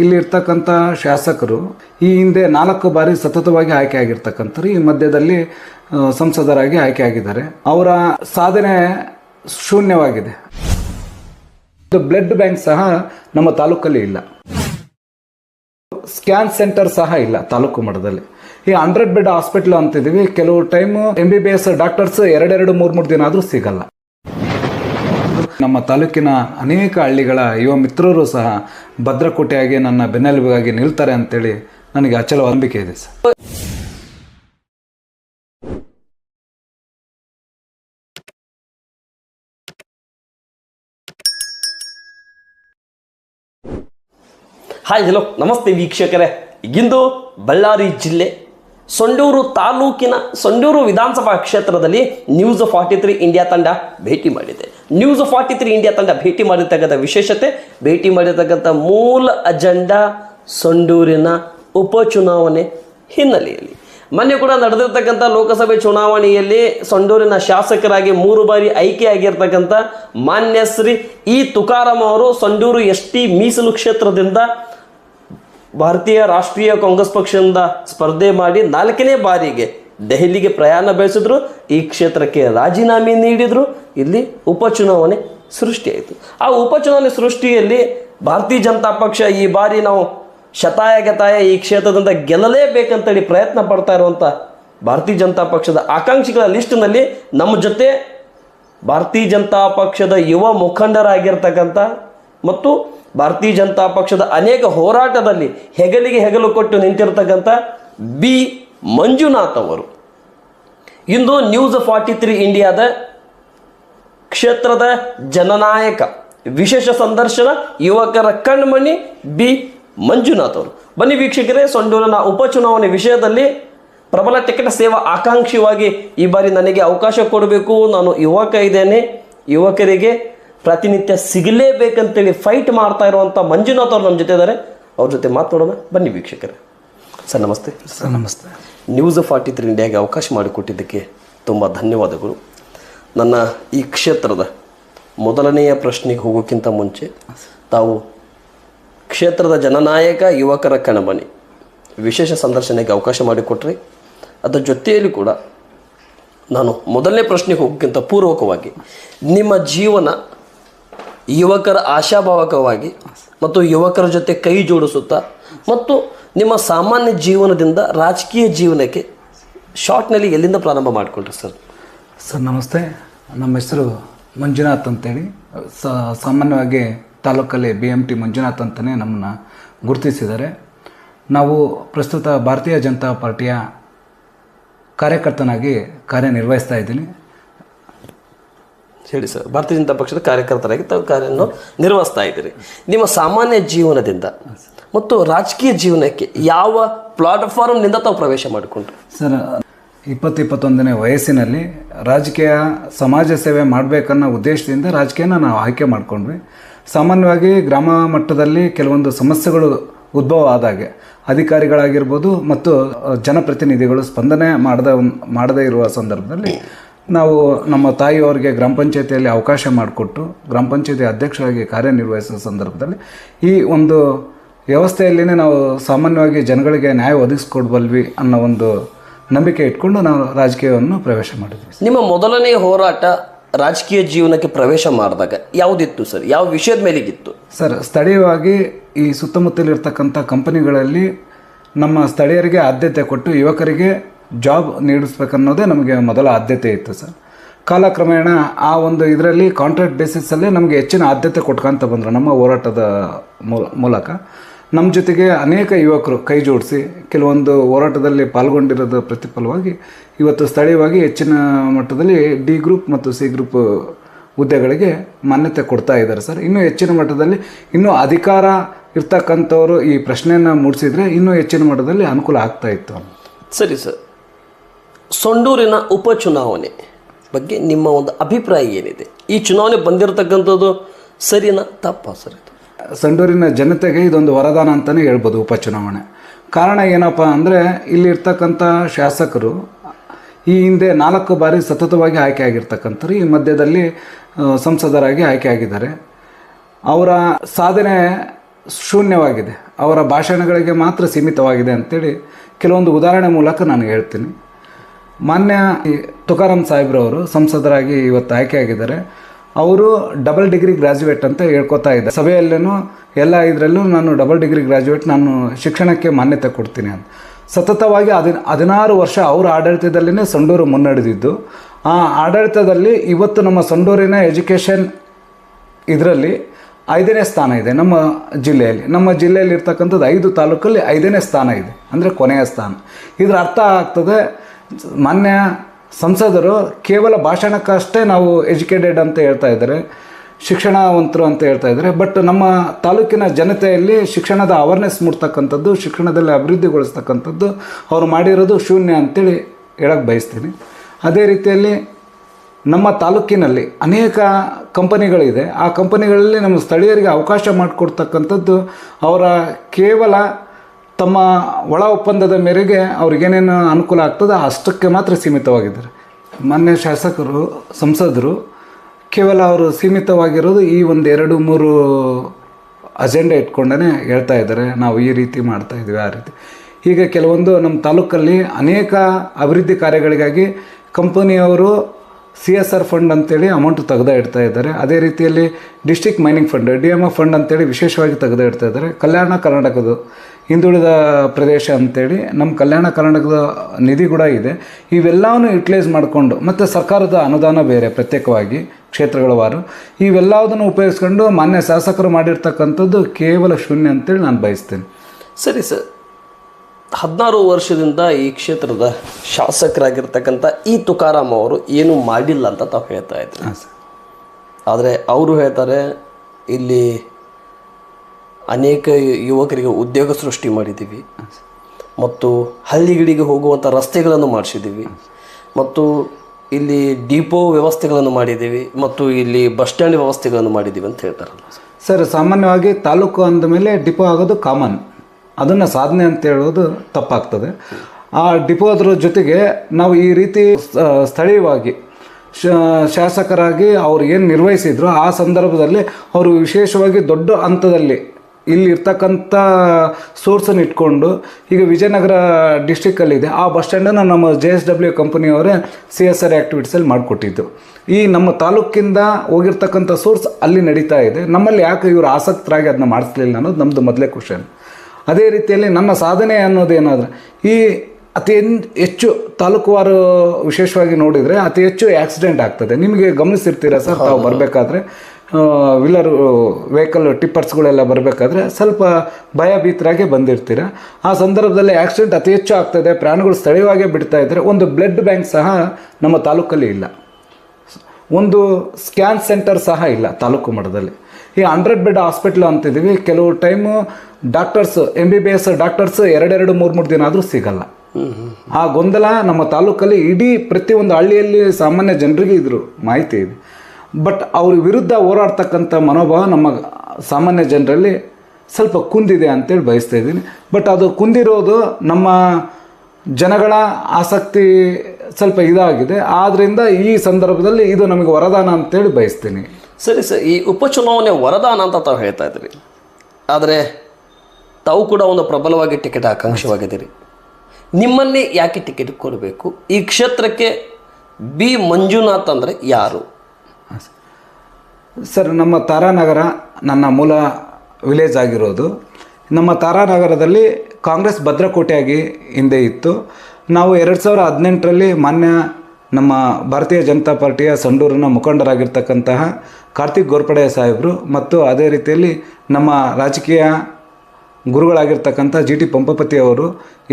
ಇಲ್ಲಿರ್ತಕ್ಕಂಥ ಶಾಸಕರು ಈ ಹಿಂದೆ ನಾಲ್ಕು ಬಾರಿ ಸತತವಾಗಿ ಆಯ್ಕೆ ಆಗಿರ್ತಕ್ಕಂಥರು ಈ ಮಧ್ಯದಲ್ಲಿ ಸಂಸದರಾಗಿ ಆಯ್ಕೆ ಆಗಿದ್ದಾರೆ ಅವರ ಸಾಧನೆ ಶೂನ್ಯವಾಗಿದೆ. ಬ್ಲಡ್ ಬ್ಯಾಂಕ್ ಸಹ ನಮ್ಮ ತಾಲೂಕಲ್ಲಿ ಇಲ್ಲ. ಸ್ಕ್ಯಾನ್ ಸೆಂಟರ್ ಸಹ ಇಲ್ಲ ತಾಲೂಕು ಮಟ್ಟದಲ್ಲಿ. ಈ ಹಂಡ್ರೆಡ್ ಬೆಡ್ ಹಾಸ್ಪಿಟಲ್ ಅಂತಿದ್ದೀವಿ. ಕೆಲವು time M B B S doctors ಎರಡೆರಡು, ಮೂರು ಮೂರು ದಿನ ಆದರೂ ಸಿಗಲ್ಲ. ನಮ್ಮ ತಾಲೂಕಿನ ಅನೇಕ ಹಳ್ಳಿಗಳ ಯುವ ಮಿತ್ರರು ಸಹ ಭದ್ರಕೋಟೆಯಾಗಿ ನನ್ನ ಬೆನ್ನೆಲುಬಿಗಾಗಿ ನಿಲ್ತಾರೆ ಅಂತೇಳಿ ನನಗೆ ಅಚಲ ನಂಬಿಕೆ ಇದೆ, ಸರ್. ಹಾಯ್ ಹಲೋ ನಮಸ್ತೆ ವೀಕ್ಷಕರೇ. ಇಂದು ಬಳ್ಳಾರಿ ಜಿಲ್ಲೆ ಸೊಂಡೂರು ತಾಲೂಕಿನ ಸೊಂಡೂರು ವಿಧಾನಸಭಾ ಕ್ಷೇತ್ರದಲ್ಲಿ ನ್ಯೂಸ್ ಫಾರ್ಟಿ ತ್ರೀ ಇಂಡಿಯಾ ತಂಡ ಭೇಟಿ ಮಾಡಿದೆ. ನ್ಯೂಸ್ ಫಾರ್ಟಿ ತ್ರೀ ಇಂಡಿಯಾ ತಂಡ ಭೇಟಿ ಮಾಡಿರ್ತಕ್ಕಂಥ ವಿಶೇಷತೆ, ಭೇಟಿ ಮಾಡಿರ್ತಕ್ಕಂಥ ಮೂಲ ಅಜೆಂಡಾ ಸೊಂಡೂರಿನ ಉಪಚುನಾವಣೆ ಹಿನ್ನೆಲೆಯಲ್ಲಿ. ಮೊನ್ನೆ ಕೂಡ ನಡೆದಿರ್ತಕ್ಕಂಥ ಲೋಕಸಭೆ ಚುನಾವಣೆಯಲ್ಲಿ ಸೊಂಡೂರಿನ ಶಾಸಕರಾಗಿ ಮೂರು ಬಾರಿ ಆಯ್ಕೆಯಾಗಿರ್ತಕ್ಕಂಥ ಮಾನ್ಯ ಶ್ರೀ ಇ ತುಕಾರಾಮ್ ಅವರು ಸೊಂಡೂರು ಎಸ್ ಟಿ ಮೀಸಲು ಕ್ಷೇತ್ರದಿಂದ ಭಾರತೀಯ ರಾಷ್ಟ್ರೀಯ ಕಾಂಗ್ರೆಸ್ ಪಕ್ಷದಿಂದ ಸ್ಪರ್ಧೆ ಮಾಡಿ ನಾಲ್ಕನೇ ಬಾರಿಗೆ ದೆಹಲಿಗೆ ಪ್ರಯಾಣ ಬೆಳೆಸಿದ್ರು. ಈ ಕ್ಷೇತ್ರಕ್ಕೆ ರಾಜೀನಾಮೆ ನೀಡಿದ್ರು. ಇಲ್ಲಿ ಉಪಚುನಾವಣೆ ಸೃಷ್ಟಿಯಾಯಿತು. ಆ ಉಪಚುನಾವಣೆ ಸೃಷ್ಟಿಯಲ್ಲಿ ಭಾರತೀಯ ಜನತಾ ಪಕ್ಷ ಈ ಬಾರಿ ನಾವು ಶತಾಯ ಗತಾಯ ಈ ಕ್ಷೇತ್ರದಿಂದ ಗೆಲ್ಲಲೇಬೇಕಂತೇಳಿ ಪ್ರಯತ್ನ ಪಡ್ತಾ ಇರುವಂಥ ಭಾರತೀಯ ಜನತಾ ಪಕ್ಷದ ಆಕಾಂಕ್ಷಿಗಳ ಲಿಸ್ಟ್ನಲ್ಲಿ ನಮ್ಮ ಜೊತೆ ಭಾರತೀಯ ಜನತಾ ಪಕ್ಷದ ಯುವ ಮುಖಂಡರಾಗಿರ್ತಕ್ಕಂಥ ಮತ್ತು ಭಾರತೀಯ ಜನತಾ ಪಕ್ಷದ ಅನೇಕ ಹೋರಾಟದಲ್ಲಿ ಹೆಗಲಿಗೆ ಹೆಗಲು ಕೊಟ್ಟು ನಿಂತಿರತಕ್ಕಂಥ ಬಿ. ಮಂಜುನಾಥ್ ಅವರು. ಇಂದು ನ್ಯೂಸ್ ಫಾರ್ಟಿ ತ್ರೀ ಇಂಡಿಯಾದ ಕ್ಷೇತ್ರದ ಜನನಾಯಕ, ವಿಶೇಷ ಸಂದರ್ಶನ ಯುವಕರ ಕಣ್ಮಣಿ ಬಿ. ಮಂಜುನಾಥ್ ಅವರು. ಬನ್ನಿ ವೀಕ್ಷಕರೇ, ಸೊಂಡೂರಿನ ಉಪಚುನಾವಣೆ ವಿಷಯದಲ್ಲಿ ಪ್ರಬಲ ಟಿಕೆಟ್ ಸೇವಾ ಆಕಾಂಕ್ಷಿಯಾಗಿ ಈ ಬಾರಿ ನನಗೆ ಅವಕಾಶ ಕೊಡಬೇಕು. ನಾನು ಯುವಕ ಇದ್ದೇನೆ. ಯುವಕರಿಗೆ ಪ್ರತಿನಿತ್ಯ ಸಿಗಲೇಬೇಕಂತೇಳಿ ಫೈಟ್ ಮಾಡ್ತಾ ಇರುವಂಥ ಮಂಜುನಾಥ್ ಅವರು ನಮ್ಮ ಜೊತೆ ಇದ್ದಾರೆ ಅವ್ರ ಜೊತೆ ಮಾತನಾಡೋಣ. ಬನ್ನಿ ವೀಕ್ಷಕರೇ. ಸರ್ ನಮಸ್ತೆ. ಸರ್ ನಮಸ್ತೆ. ನ್ಯೂಸ್ ಫಾರ್ಟಿ ತ್ರೀ ಇಂಡಿಯಾಗೆ ಅವಕಾಶ ಮಾಡಿಕೊಟ್ಟಿದ್ದಕ್ಕೆ ತುಂಬ ಧನ್ಯವಾದಗಳು. ನನ್ನ ಈ ಕ್ಷೇತ್ರದ ಮೊದಲನೆಯ ಪ್ರಶ್ನೆಗೆ ಹೋಗೋಕ್ಕಿಂತ ಮುಂಚೆ ತಾವು ಕ್ಷೇತ್ರದ ಜನನಾಯಕ ಯುವಕರ ಕಣಬನಿ ವಿಶೇಷ ಸಂದರ್ಶನಕ್ಕೆ ಅವಕಾಶ ಮಾಡಿಕೊಟ್ರಿ. ಅದರ ಜೊತೆಯಲ್ಲಿ ಕೂಡ ನಾನು ಮೊದಲನೇ ಪ್ರಶ್ನೆಗೆ ಹೋಗೋಕ್ಕಿಂತ ಪೂರ್ವಕವಾಗಿ ನಿಮ್ಮ ಜೀವನ ಯುವಕರ ಆಶಾಭಾವಕವಾಗಿ ಮತ್ತು ಯುವಕರ ಜೊತೆ ಕೈ ಜೋಡಿಸುತ್ತಾ ಮತ್ತು ನಿಮ್ಮ ಸಾಮಾನ್ಯ ಜೀವನದಿಂದ ರಾಜಕೀಯ ಜೀವನಕ್ಕೆ ಶಾರ್ಟ್ನಲ್ಲಿ ಎಲ್ಲಿಂದ ಪ್ರಾರಂಭ ಮಾಡಿಕೊಂಡ್ರಿ ಸರ್? ಸರ್, ನಮಸ್ತೆ. ನಮ್ಮ ಹೆಸರು ಮಂಜುನಾಥ್ ಅಂತೇಳಿ. ಸಾಮಾನ್ಯವಾಗಿ ತಾಲೂಕಲ್ಲಿ ಬಿ ಎಂ ಟಿ ಮಂಜುನಾಥ್ ಅಂತಲೇ ನಮ್ಮನ್ನು ಗುರುತಿಸಿದ್ದಾರೆ. ನಾವು ಪ್ರಸ್ತುತ ಭಾರತೀಯ ಜನತಾ ಪಾರ್ಟಿಯ ಕಾರ್ಯಕರ್ತನಾಗಿ ಕಾರ್ಯನಿರ್ವಹಿಸ್ತಾ ಇದ್ದೀನಿ. ಹೇಳಿ ಸರ್ ಭಾರತೀಯ ಜನತಾ ಪಕ್ಷದ ಕಾರ್ಯಕರ್ತರಾಗಿ ತಾವು ಕಾರ್ಯವನ್ನು ನಿರ್ವಹಿಸ್ತಾ ಇದ್ದೀರಿ. ನಿಮ್ಮ ಸಾಮಾನ್ಯ ಜೀವನದಿಂದ ಮತ್ತು ರಾಜಕೀಯ ಜೀವನಕ್ಕೆ ಯಾವ ಪ್ಲಾಟ್ಫಾರ್ಮ್ನಿಂದ ತಾವು ಪ್ರವೇಶ ಮಾಡಿಕೊಂಡ್ರಿ? ಸರ್ ಇಪ್ಪತ್ತು ಇಪ್ಪತ್ತೊಂದನೇ ವಯಸ್ಸಿನಲ್ಲಿ ರಾಜಕೀಯ ಸಮಾಜ ಸೇವೆ ಮಾಡಬೇಕನ್ನೋ ಉದ್ದೇಶದಿಂದ ರಾಜಕೀಯನ ನಾವು ಆಯ್ಕೆ ಮಾಡಿಕೊಂಡ್ವಿ. ಸಾಮಾನ್ಯವಾಗಿ ಗ್ರಾಮ ಮಟ್ಟದಲ್ಲಿ ಕೆಲವೊಂದು ಸಮಸ್ಯೆಗಳು ಉದ್ಭವ ಆದಾಗೆ ಅಧಿಕಾರಿಗಳಾಗಿರ್ಬೋದು ಮತ್ತು ಜನಪ್ರತಿನಿಧಿಗಳು ಸ್ಪಂದನೆ ಮಾಡದ, ಮಾಡದೇ ಇರುವ ಸಂದರ್ಭದಲ್ಲಿ ನಾವು ನಮ್ಮ ತಾಯಿಯವರಿಗೆ ಗ್ರಾಮ ಪಂಚಾಯತಿಯಲ್ಲಿ ಅವಕಾಶ ಮಾಡಿಕೊಟ್ಟು ಗ್ರಾಮ ಪಂಚಾಯತಿ ಅಧ್ಯಕ್ಷರಾಗಿ ಕಾರ್ಯನಿರ್ವಹಿಸುವ ಸಂದರ್ಭದಲ್ಲಿ ಈ ಒಂದು ವ್ಯವಸ್ಥೆಯಲ್ಲಿನೇ ನಾವು ಸಾಮಾನ್ಯವಾಗಿ ಜನಗಳಿಗೆ ನ್ಯಾಯ ಒದಗಿಸ್ಕೊಡ್ಬಲ್ವಿ ಅನ್ನೋ ಒಂದು ನಂಬಿಕೆ ಇಟ್ಕೊಂಡು ನಾವು ರಾಜಕೀಯವನ್ನು ಪ್ರವೇಶ ಮಾಡಿದ್ವಿ. ನಿಮ್ಮ ಮೊದಲನೇ ಹೋರಾಟ ರಾಜಕೀಯ ಜೀವನಕ್ಕೆ ಪ್ರವೇಶ ಮಾಡಿದಾಗ ಯಾವುದಿತ್ತು ಸರ್? ಯಾವ ವಿಷಯದ ಮೇಲಿಗಿತ್ತು? ಸರ್ ಸ್ಥಳೀಯವಾಗಿ ಈ ಸುತ್ತಮುತ್ತಲಿರ್ತಕ್ಕಂಥ ಕಂಪನಿಗಳಲ್ಲಿ ನಮ್ಮ ಸ್ಥಳೀಯರಿಗೆ ಆದ್ಯತೆ ಕೊಟ್ಟು ಯುವಕರಿಗೆ ಜಾಬ್ ನೀಡಿಸ್ಬೇಕನ್ನೋದೇ ನಮಗೆ ಮೊದಲ ಆದ್ಯತೆ ಇತ್ತು ಸರ್. ಕಾಲಕ್ರಮೇಣ ಆ ಒಂದು ಇದರಲ್ಲಿ ಕಾಂಟ್ರಾಕ್ಟ್ ಬೇಸಿಸಲ್ಲೇ ನಮಗೆ ಹೆಚ್ಚಿನ ಆದ್ಯತೆ ಕೊಟ್ಕೊಂತ ಬಂದರು ನಮ್ಮ ಹೋರಾಟದ ಮೂಲಕ. ನಮ್ಮ ಜೊತೆಗೆ ಅನೇಕ ಯುವಕರು ಕೈ ಜೋಡಿಸಿ ಕೆಲವೊಂದು ಹೋರಾಟದಲ್ಲಿ ಪಾಲ್ಗೊಂಡಿರೋದ ಪ್ರತಿಫಲವಾಗಿ ಇವತ್ತು ಸ್ಥಳೀಯವಾಗಿ ಹೆಚ್ಚಿನ ಮಟ್ಟದಲ್ಲಿ ಡಿ ಗ್ರೂಪ್ ಮತ್ತು ಸಿ ಗ್ರೂಪ್ ಹುದ್ದೆಗಳಿಗೆ ಮಾನ್ಯತೆ ಕೊಡ್ತಾ ಇದ್ದಾರೆ ಸರ್. ಇನ್ನೂ ಹೆಚ್ಚಿನ ಮಟ್ಟದಲ್ಲಿ ಇನ್ನೂ ಅಧಿಕಾರ ಇರ್ತಕ್ಕಂಥವರು ಈ ಪ್ರಶ್ನೆಯನ್ನು ಮೂಡಿಸಿದರೆ ಇನ್ನೂ ಹೆಚ್ಚಿನ ಮಟ್ಟದಲ್ಲಿ ಅನುಕೂಲ ಆಗ್ತಾ ಇತ್ತು. ಸರಿ ಸರ್. ಸೊಂಡೂರಿನ ಉಪಚುನಾವಣೆ ಬಗ್ಗೆ ನಿಮ್ಮ ಒಂದು ಅಭಿಪ್ರಾಯ ಏನಿದೆ? ಈ ಚುನಾವಣೆ ಬಂದಿರತಕ್ಕಂಥದ್ದು ಸರಿನಾ ತಪ್ಪಾ ಸರಿ ಸಂಡೂರಿನ ಜನತೆಗೆ ಇದೊಂದು ವರದಾನ ಅಂತಲೇ ಹೇಳ್ಬೋದು ಉಪಚುನಾವಣೆ. ಕಾರಣ ಏನಪ್ಪ ಅಂದರೆ ಇಲ್ಲಿರ್ತಕ್ಕಂಥ ಶಾಸಕರು ಈ ಹಿಂದೆ ನಾಲ್ಕು ಬಾರಿ ಸತತವಾಗಿ ಆಯ್ಕೆ ಆಗಿರ್ತಕ್ಕಂಥವ್ರು ಈ ಮಧ್ಯದಲ್ಲಿ ಸಂಸದರಾಗಿ ಆಯ್ಕೆ ಆಗಿದ್ದಾರೆ. ಅವರ ಸಾಧನೆ ಶೂನ್ಯವಾಗಿದೆ. ಅವರ ಭಾಷಣಗಳಿಗೆ ಮಾತ್ರ ಸೀಮಿತವಾಗಿದೆ ಅಂತೇಳಿ ಕೆಲವೊಂದು ಉದಾಹರಣೆ ಮೂಲಕ ನಾನು ಹೇಳ್ತೀನಿ. ಮಾನ್ಯ ತುಕಾರಾಮ್ ಸಾಹೇಬ್ರವರು ಸಂಸದರಾಗಿ ಇವತ್ತು ಆಯ್ಕೆಯಾಗಿದ್ದಾರೆ. ಅವರು ಡಬಲ್ ಡಿಗ್ರಿ ಗ್ರಾಜ್ಯುಯೇಟ್ ಅಂತ ಹೇಳ್ಕೊತಾ ಇದ್ದಾರೆ. ಸಭೆಯಲ್ಲೇನು ಎಲ್ಲ ಇದರಲ್ಲೂ ನಾನು ಡಬಲ್ ಡಿಗ್ರಿ ಗ್ರಾಜ್ಯುಯೇಟ್ ನಾನು ಶಿಕ್ಷಣಕ್ಕೆ ಮಾನ್ಯತೆ ಕೊಡ್ತೀನಿ ಅಂತ. ಸತತವಾಗಿ ಅದಿನ ಹದಿನಾರು ವರ್ಷ ಅವರ ಆಡಳಿತದಲ್ಲಿನೇ ಸಂಡೂರು ಮುನ್ನಡೆದಿದ್ದು. ಆ ಆಡಳಿತದಲ್ಲಿ ಇವತ್ತು ನಮ್ಮ ಸಂಡೂರಿನ ಎಜುಕೇಷನ್ ಇದರಲ್ಲಿ ಐದನೇ ಸ್ಥಾನ ಇದೆ ನಮ್ಮ ಜಿಲ್ಲೆಯಲ್ಲಿ. ನಮ್ಮ ಜಿಲ್ಲೆಯಲ್ಲಿ ಇರ್ತಕ್ಕಂಥದ್ದು ಐದು ತಾಲೂಕಲ್ಲಿ ಐದನೇ ಸ್ಥಾನ ಇದೆ. ಅಂದರೆ ಕೊನೆಯ ಸ್ಥಾನ. ಇದರ ಅರ್ಥ ಆಗ್ತದೆ ಮಾನ್ಯ ಸಂಸದರು ಕೇವಲ ಭಾಷಣಕ್ಕಷ್ಟೇ ನಾವು ಎಜುಕೇಟೆಡ್ ಅಂತ ಹೇಳ್ತಾ ಇದ್ದಾರೆ, ಶಿಕ್ಷಣವಂತರು ಅಂತ ಹೇಳ್ತಾ ಇದ್ದಾರೆ. ಬಟ್ ನಮ್ಮ ತಾಲೂಕಿನ ಜನತೆಯಲ್ಲಿ ಶಿಕ್ಷಣದ ಅವೇರ್ನೆಸ್ ಮೂಡ್ತಕ್ಕಂಥದ್ದು, ಶಿಕ್ಷಣದಲ್ಲಿ ಅಭಿವೃದ್ಧಿಗೊಳಿಸ್ತಕ್ಕಂಥದ್ದು, ಅವರು ಮಾಡಿರೋದು ಶೂನ್ಯ ಅಂತೇಳಿ ಹೇಳಕ್ಕೆ ಬಯಸ್ತೀನಿ. ಅದೇ ರೀತಿಯಲ್ಲಿ ನಮ್ಮ ತಾಲೂಕಿನಲ್ಲಿ ಅನೇಕ ಕಂಪನಿಗಳಿದೆ. ಆ ಕಂಪನಿಗಳಲ್ಲಿ ನಮ್ಮ ಸ್ಥಳೀಯರಿಗೆ ಅವಕಾಶ ಮಾಡಿಕೊಡ್ತಕ್ಕಂಥದ್ದು ಅವರ ಕೇವಲ ತಮ್ಮ ಒಳ ಒಪ್ಪಂದದ ಮೇರೆಗೆ ಅವ್ರಿಗೇನೇನು ಅನುಕೂಲ ಆಗ್ತದೆ ಅಷ್ಟಕ್ಕೆ ಮಾತ್ರ ಸೀಮಿತವಾಗಿದ್ದಾರೆ. ಮಾನ್ಯ ಶಾಸಕರು, ಸಂಸದರು, ಕೇವಲ ಅವರು ಸೀಮಿತವಾಗಿರೋದು ಈ ಒಂದು ಎರಡು ಮೂರು ಅಜೆಂಡಾ ಇಟ್ಕೊಂಡೇ ಹೇಳ್ತಾ ಇದ್ದಾರೆ. ನಾವು ಈ ರೀತಿ ಮಾಡ್ತಾ ಇದ್ದೀವಿ, ಆ ರೀತಿ. ಹೀಗೆ ಕೆಲವೊಂದು ನಮ್ಮ ತಾಲೂಕಲ್ಲಿ ಅನೇಕ ಅಭಿವೃದ್ಧಿ ಕಾರ್ಯಗಳಿಗಾಗಿ ಕಂಪನಿಯವರು ಸಿ ಎಸ್ ಆರ್ ಫಂಡ್ ಅಂತೇಳಿ ಅಮೌಂಟ್ ತೆಗೆದ ಇಡ್ತಾ ಇದ್ದಾರೆ. ಅದೇ ರೀತಿಯಲ್ಲಿ district mining fund, D M F fund ಅಂತೇಳಿ ವಿಶೇಷವಾಗಿ ತೆಗೆದ ಇಡ್ತಾ ಇದ್ದಾರೆ. ಕಲ್ಯಾಣ ಕರ್ನಾಟಕದ ಹಿಂದುಳಿದ ಪ್ರದೇಶ ಅಂತೇಳಿ ನಮ್ಮ ಕಲ್ಯಾಣ ಕರ್ನಾಟಕದ ನಿಧಿ ಕೂಡ ಇದೆ. ಇವೆಲ್ಲವನ್ನು ಯುಟಿಲೈಸ್ ಮಾಡಿಕೊಂಡು ಮತ್ತು ಸರ್ಕಾರದ ಅನುದಾನ ಬೇರೆ ಪ್ರತ್ಯೇಕವಾಗಿ ಕ್ಷೇತ್ರಗಳ ವಾರು. ಇವೆಲ್ಲದನ್ನು ಉಪಯೋಗಿಸ್ಕೊಂಡು ಮಾನ್ಯ ಶಾಸಕರು ಮಾಡಿರ್ತಕ್ಕಂಥದ್ದು ಕೇವಲ ಶೂನ್ಯ ಅಂತೇಳಿ ನಾನು ಬಯಸ್ತೇನೆ. ಸರಿ ಸರ್. ಹದಿನಾರು ವರ್ಷದಿಂದ ಈ ಕ್ಷೇತ್ರದ ಶಾಸಕರಾಗಿರ್ತಕ್ಕಂಥ ಈ ತುಕಾರಾಮ್ ಅವರು ಏನು ಮಾಡಿಲ್ಲ ಅಂತ ತಾವು ಹೇಳ್ತಾ ಇದ್ರು ಹಾಂ ಸರ್. ಆದರೆ ಅವರು ಹೇಳ್ತಾರೆ ಇಲ್ಲಿ ಅನೇಕ ಯುವಕರಿಗೆ ಉದ್ಯೋಗ ಸೃಷ್ಟಿ ಮಾಡಿದ್ದೀವಿ. ಮತ್ತು ಹಳ್ಳಿಗಳಿಗೆ ಹೋಗುವಂಥ ರಸ್ತೆಗಳನ್ನು ಮಾಡಿಸಿದ್ದೀವಿ. ಮತ್ತು ಇಲ್ಲಿ ಡಿಪೋ ವ್ಯವಸ್ಥೆಗಳನ್ನು ಮಾಡಿದ್ದೀವಿ. ಮತ್ತು ಇಲ್ಲಿ ಬಸ್ ಸ್ಟ್ಯಾಂಡ್ ವ್ಯವಸ್ಥೆಗಳನ್ನು ಮಾಡಿದ್ದೀವಿ ಅಂತ ಹೇಳ್ತಾರೆ ಸರ್, ಸಾಮಾನ್ಯವಾಗಿ ತಾಲೂಕು ಅಂದ ಮೇಲೆ ಡಿಪೋ ಆಗೋದು ಕಾಮನ್. ಅದನ್ನು ಸಾಧನೆ ಅಂತ ಹೇಳೋದು ತಪ್ಪಾಗ್ತದೆ. ಆ ಡಿಪೋ ಅದರ ಜೊತೆಗೆ ನಾವು ಈ ರೀತಿ ಸ್ಥಳೀಯವಾಗಿ ಶಾಸಕರಾಗಿ ಅವ್ರು ಏನು ನಿರ್ವಹಿಸಿದ್ರು, ಆ ಸಂದರ್ಭದಲ್ಲಿ ಅವರು ವಿಶೇಷವಾಗಿ ದೊಡ್ಡ ಹಂತದಲ್ಲಿ ಇಲ್ಲಿ ಇರ್ತಕ್ಕಂಥ ಸೋರ್ಸನ್ನು ಇಟ್ಕೊಂಡು ಈಗ ವಿಜಯನಗರ ಡಿಸ್ಟಿಕ್ಕಲ್ಲಿದೆ ಆ ಬಸ್ ಸ್ಟ್ಯಾಂಡನ್ನು ನಮ್ಮ ಜೆ ಎಸ್ ಡಬ್ಲ್ಯೂ ಕಂಪನಿಯವರೇ ಸಿ ಎಸ್ ಆರ್ ಆ್ಯಕ್ಟಿವಿಟೀಸಲ್ಲಿ ಮಾಡಿಕೊಟ್ಟಿದ್ದು. ಈ ನಮ್ಮ ತಾಲೂಕಿಂದ ಹೋಗಿರ್ತಕ್ಕಂಥ ಸೋರ್ಸ್ ಅಲ್ಲಿ ನಡೀತಾ ಇದೆ. ನಮ್ಮಲ್ಲಿ ಯಾಕೆ ಇವರು ಆಸಕ್ತರಾಗಿ ಅದನ್ನ ಮಾಡಿಸ್ಲಿಲ್ಲ ಅನ್ನೋದು ನಮ್ಮದು ಮೊದಲೇ ಕ್ವಶನ್ ಅದೇ ರೀತಿಯಲ್ಲಿ ನನ್ನ ಸಾಧನೆ ಅನ್ನೋದು ಏನಾದರೆ ಈ ಅತಿ ಹೆಚ್ಚು ತಾಲೂಕುವಾರು ವಿಶೇಷವಾಗಿ ನೋಡಿದರೆ ಅತಿ ಹೆಚ್ಚು ಆಕ್ಸಿಡೆಂಟ್ ಆಗ್ತದೆ. ನಿಮಗೆ ಗಮನಿಸಿರ್ತೀರಾ ಸರ್? ತಾವು ಬರಬೇಕಾದ್ರೆ. ವಿಲ್ಲರ್ ವೆಹಿಕಲ್ ಟಿಪ್ಪರ್ಸ್ಗಳೆಲ್ಲ ಬರಬೇಕಾದ್ರೆ ಸ್ವಲ್ಪ ಭಯಭೀತರಾಗಿ ಬಂದಿರ್ತೀರ. ಆ ಸಂದರ್ಭದಲ್ಲಿ ಆಕ್ಸಿಡೆಂಟ್ ಅತಿ ಹೆಚ್ಚು ಆಗ್ತದೆ, ಪ್ರಾಣಿಗಳು ಸ್ಥಳೀಯವಾಗೇ ಬಿಡ್ತಾ ಇದ್ದರೆ ಒಂದು ಬ್ಲಡ್ ಬ್ಯಾಂಕ್ ಸಹ ನಮ್ಮ ತಾಲೂಕಲ್ಲಿ ಇಲ್ಲ. ಒಂದು ಸ್ಕ್ಯಾನ್ ಸೆಂಟರ್ ಸಹ ಇಲ್ಲ ತಾಲೂಕು ಮಟ್ಟದಲ್ಲಿ. ಈ ಹಂಡ್ರೆಡ್ ಬೆಡ್ ಹಾಸ್ಪಿಟ್ಲು ಅಂತಿದ್ದೀವಿ ಕೆಲವು time doctors M B B S doctors ಎರಡೆರಡು, ಮೂರು ಮೂರು ದಿನ ಆದರೂ ಸಿಗಲ್ಲ. ಆ ಗೊಂದಲ ನಮ್ಮ ತಾಲೂಕಲ್ಲಿ ಇಡೀ ಪ್ರತಿಯೊಂದು ಹಳ್ಳಿಯಲ್ಲಿ ಸಾಮಾನ್ಯ ಜನರಿಗೆ ಇದ್ರು, ಮಾಹಿತಿ ಇದೆ. ಬಟ್ ಅವ್ರ ವಿರುದ್ಧ ಹೋರಾಡ್ತಕ್ಕಂಥ ಮನೋಭಾವ ನಮ್ಮ ಸಾಮಾನ್ಯ ಜನರಲ್ಲಿ ಸ್ವಲ್ಪ ಕುಂದಿದೆ ಅಂತೇಳಿ ಬಯಸ್ತಾ ಇದ್ದೀನಿ. ಬಟ್ ಅದು ಕುಂದಿರೋದು ನಮ್ಮ ಜನಗಳ ಆಸಕ್ತಿ ಸ್ವಲ್ಪ ಇದಾಗಿದೆ. ಆದ್ದರಿಂದ ಈ ಸಂದರ್ಭದಲ್ಲಿ ಇದು ನಮಗೆ ವರದಾನ ಅಂತೇಳಿ ಬಯಸ್ತೀನಿ. ಸರಿ ಸರ್, ಈ ಉಪಚುನಾವಣೆ ವರದಾನ ಅಂತ ತಾವು ಹೇಳ್ತಾ ಇದ್ರಿ ಆದರೆ ತಾವು ಕೂಡ ಒಂದು ಪ್ರಬಲವಾಗಿ ಟಿಕೆಟ್ ಆಕಾಂಕ್ಷವಾಗಿದ್ದೀರಿ ನಿಮ್ಮಲ್ಲಿ ಯಾಕೆ ಟಿಕೆಟ್ ಕೊಡಬೇಕು? ಈ ಕ್ಷೇತ್ರಕ್ಕೆ ಬಿ ಮಂಜುನಾಥ್ ಅಂದರೆ ಯಾರು? ಸರ್, ನಮ್ಮ ತಾರಾನಗರ ನನ್ನ ಮೂಲ ವಿಲೇಜ್ ಆಗಿರೋದು. ನಮ್ಮ ತಾರಾನಗರದಲ್ಲಿ ಕಾಂಗ್ರೆಸ್ ಭದ್ರಕೋಟೆಯಾಗಿ ಹಿಂದೆ ಇತ್ತು. ನಾವು ಎರಡು ಸಾವಿರ ಹದಿನೆಂಟರಲ್ಲಿ ಮಾನ್ಯ ನಮ್ಮ ಭಾರತೀಯ ಜನತಾ ಪಾರ್ಟಿಯ ಸಂಡೂರಿನ ಮುಖಂಡರಾಗಿರ್ತಕ್ಕಂತಹ ಕಾರ್ತಿಕ್ ಗೋರ್ಪಡೆ ಸಾಹೇಬರು ಮತ್ತು ಅದೇ ರೀತಿಯಲ್ಲಿ ನಮ್ಮ ರಾಜಕೀಯ ಗುರುಗಳಾಗಿರ್ತಕ್ಕಂಥ ಜಿ ಟಿ ಪಂಪಪತಿ ಅವರು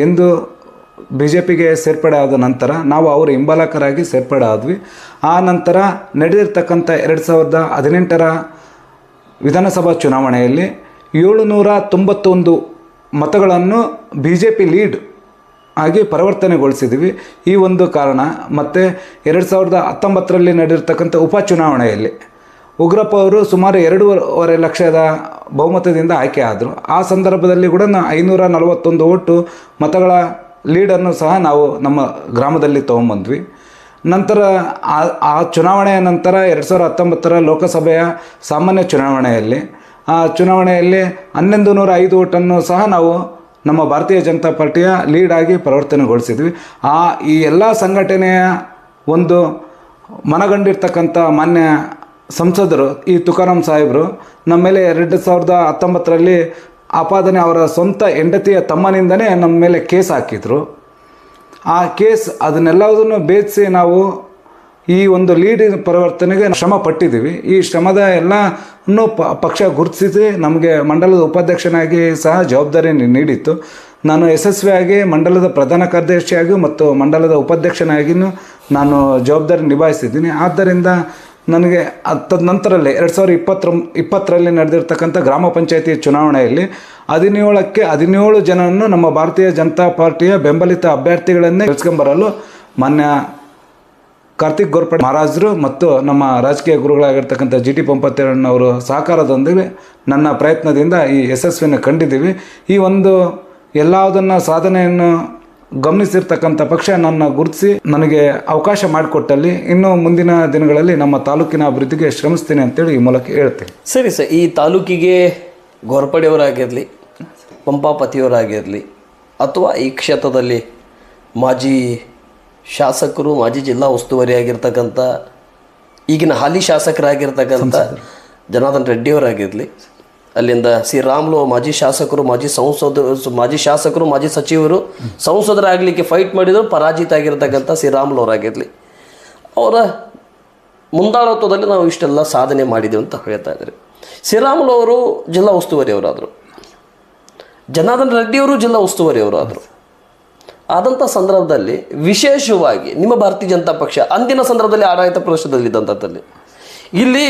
ಎಂದು ಬಿ ಜೆ ಪಿಗೆ ಸೇರ್ಪಡೆ ಆದ ನಂತರ ನಾವು ಅವರ ಹಿಂಬಾಲಕರಾಗಿ ಸೇರ್ಪಡೆ ಆದ್ವಿ. ಆ ನಂತರ ನಡೆದಿರ್ತಕ್ಕಂಥ ಎರಡು ಸಾವಿರದ ಹದಿನೆಂಟರ ವಿಧಾನಸಭಾ ಚುನಾವಣೆಯಲ್ಲಿ ಏಳುನೂರ ತೊಂಬತ್ತೊಂದು ಮತಗಳನ್ನು ಬಿ ಜೆ ಪಿ ಲೀಡ್ ಆಗಿ ಪರಿವರ್ತನೆಗೊಳಿಸಿದ್ವಿ. ಈ ಒಂದು ಕಾರಣ ಮತ್ತು ಎರಡು ಸಾವಿರದ ಹತ್ತೊಂಬತ್ತರಲ್ಲಿ ನಡೆದಿರ್ತಕ್ಕಂಥ ಉಪಚುನಾವಣೆಯಲ್ಲಿ ಉಗ್ರಪ್ಪ ಅವರು ಸುಮಾರು ಎರಡೂವರೆ ಲಕ್ಷದ ಬಹುಮತದಿಂದ ಆಯ್ಕೆ ಆದರು. ಆ ಸಂದರ್ಭದಲ್ಲಿ ಕೂಡ ಐನೂರ ನಲವತ್ತೊಂದು ಓಟು ಮತಗಳ ಲೀಡನ್ನು ಸಹ ನಾವು ನಮ್ಮ ಗ್ರಾಮದಲ್ಲಿ ತೊಗೊಂಬಂದ್ವಿ. ನಂತರ ಆ ಚುನಾವಣೆಯ ನಂತರ ಎರಡು ಸಾವಿರದ ಹತ್ತೊಂಬತ್ತರ ಲೋಕಸಭೆಯ ಸಾಮಾನ್ಯ ಚುನಾವಣೆಯಲ್ಲಿ, ಆ ಚುನಾವಣೆಯಲ್ಲಿ ಹನ್ನೊಂದು ನೂರ ಐದು ಓಟನ್ನು ಸಹ ನಾವು ನಮ್ಮ ಭಾರತೀಯ ಜನತಾ ಪಾರ್ಟಿಯ ಲೀಡ್ ಆಗಿ ಪರಿವರ್ತನೆಗೊಳಿಸಿದ್ವಿ. ಆ, ಈ ಎಲ್ಲ ಸಂಘಟನೆಯ ಒಂದು ಮನಗಂಡಿರ್ತಕ್ಕಂಥ ಮಾನ್ಯ ಸಂಸದರು, ಈ ತುಕಾರಾಮ್ ಸಾಹೇಬರು, ನಮ್ಮ ಮೇಲೆ ಎರಡು ಸಾವಿರದ ಹತ್ತೊಂಬತ್ತರಲ್ಲಿ ಆಪಾದನೆ ಅವರ ಸ್ವಂತ ಹೆಂಡತಿಯ ತಮ್ಮನಿಂದನೇ ನಮ್ಮ ಮೇಲೆ ಕೇಸ್ ಹಾಕಿದರು. ಆ ಕೇಸ್ ಅದನ್ನೆಲ್ಲದನ್ನು ಭೇದಿಸಿ ನಾವು ಈ ಒಂದು ಲೀಡ್ ಪರಿವರ್ತನೆಗೆ ಶ್ರಮ ಪಟ್ಟಿದ್ದೀವಿ. ಈ ಶ್ರಮದ ಎಲ್ಲ ಪ, ಪಕ್ಷ ಗುರುತಿಸಿ ನಮಗೆ ಮಂಡಲದ ಉಪಾಧ್ಯಕ್ಷನಾಗಿ ಸಹ ಜವಾಬ್ದಾರಿ ನೀಡಿತ್ತು. ನಾನು ಯಶಸ್ವಿಯಾಗಿ ಮಂಡಲದ ಪ್ರಧಾನ ಕಾರ್ಯದರ್ಶಿಯಾಗಿ ಮತ್ತು ಮಂಡಲದ ಉಪಾಧ್ಯಕ್ಷನಾಗಿಯೂ ನಾನು ಜವಾಬ್ದಾರಿ ನಿಭಾಯಿಸಿದ್ದೀನಿ. ಆದ್ದರಿಂದ ನನಗೆ ತದನಂತರಲ್ಲೇ ಎರಡು ಸಾವಿರದ ಇಪ್ಪತ್ತರ ಇಪ್ಪತ್ತರಲ್ಲಿ ನಡೆದಿರ್ತಕ್ಕಂಥ ಗ್ರಾಮ ಪಂಚಾಯತಿ ಚುನಾವಣೆಯಲ್ಲಿ ಹದಿನೇಳಕ್ಕೆ ಹದಿನೇಳು ಜನರನ್ನು ನಮ್ಮ ಭಾರತೀಯ ಜನತಾ ಪಾರ್ಟಿಯ ಬೆಂಬಲಿತ ಅಭ್ಯರ್ಥಿಗಳನ್ನೇ ಗೆಲ್ಸ್ಕೊಂಬರಲು ಮಾನ್ಯ ಕಾರ್ತಿಕ್ ಗೋರ್ಪಡೆ ಮಹಾರಾಜರು ಮತ್ತು ನಮ್ಮ ರಾಜಕೀಯ ಗುರುಗಳಾಗಿರ್ತಕ್ಕಂಥ ಜಿ ಟಿ ಪಂಪತ್ತಣ್ಣವರು ಸಹಕಾರದೊಂದಿಗೆ ನನ್ನ ಪ್ರಯತ್ನದಿಂದ ಈ ಯಶಸ್ವಿನ ಕಂಡಿದ್ದೀವಿ. ಈ ಒಂದು ಎಲ್ಲದನ್ನು ಸಾಧನೆಯನ್ನು ಗಮನಿಸಿರ್ತಕ್ಕಂಥ ಪಕ್ಷ ನನ್ನ ಗುರುತಿಸಿ ನನಗೆ ಅವಕಾಶ ಮಾಡಿಕೊಟ್ಟಲ್ಲಿ ಇನ್ನು ಮುಂದಿನ ದಿನಗಳಲ್ಲಿ ನಮ್ಮ ತಾಲೂಕಿನ ಅಭಿವೃದ್ಧಿಗೆ ಶ್ರಮಿಸ್ತೀನಿ ಅಂತೇಳಿ ಈ ಮೂಲಕ ಹೇಳ್ತೀನಿ. ಸರಿ ಸರ್ ಈ ತಾಲೂಕಿಗೆ ಗೋರ್ಪಡೆಯವರಾಗಿರಲಿ ಪಂಪಾಪತಿಯವರಾಗಿರಲಿ ಅಥವಾ ಈ ಕ್ಷೇತ್ರದಲ್ಲಿ ಮಾಜಿ ಶಾಸಕರು ಮಾಜಿ ಜಿಲ್ಲಾ ಉಸ್ತುವಾರಿ ಆಗಿರ್ತಕ್ಕಂಥ ಈಗಿನ ಹಾಲಿ ಶಾಸಕರಾಗಿರ್ತಕ್ಕಂಥ ಜನಾರ್ದನ್ ರೆಡ್ಡಿಯವರಾಗಿರಲಿ ಅಲ್ಲಿಂದ ಸಿ ರಾಮ್ಲು, ಮಾಜಿ ಶಾಸಕರು, ಮಾಜಿ ಸಂಸದ, ಮಾಜಿ ಶಾಸಕರು, ಮಾಜಿ ಸಚಿವರು ಸಂಸದರಾಗಲಿಕ್ಕೆ ಫೈಟ್ ಮಾಡಿದರು, ಪರಾಜಿತ ಆಗಿರ್ತಕ್ಕಂಥ ಸಿ ರಾಮ್ಲು ಅವರಾಗಿರಲಿ. ಅವರ ಮುಂದಾಳತ್ವದಲ್ಲಿ ನಾವು ಇಷ್ಟೆಲ್ಲ ಸಾಧನೆ ಮಾಡಿದೆವು ಅಂತ ಹೇಳ್ತಾ ಇದ್ದಾರೆ. ಶ್ರೀರಾಮುಲು ಅವರು ಜಿಲ್ಲಾ ಉಸ್ತುವಾರಿಯವರಾದರು. ಜನಾರ್ದನ್ ರೆಡ್ಡಿಯವರು ಜಿಲ್ಲಾ ಉಸ್ತುವಾರಿಯವರಾದರು. ಆದಂಥ ಸಂದರ್ಭದಲ್ಲಿ ವಿಶೇಷವಾಗಿ ನಿಮ್ಮ ಭಾರತೀಯ ಜನತಾ ಪಕ್ಷ ಅಂದಿನ ಸಂದರ್ಭದಲ್ಲಿ ಆಡಳಿತ ಪ್ರದೇಶದಲ್ಲಿದ್ದಂಥದ್ದಲ್ಲಿ ಇಲ್ಲಿ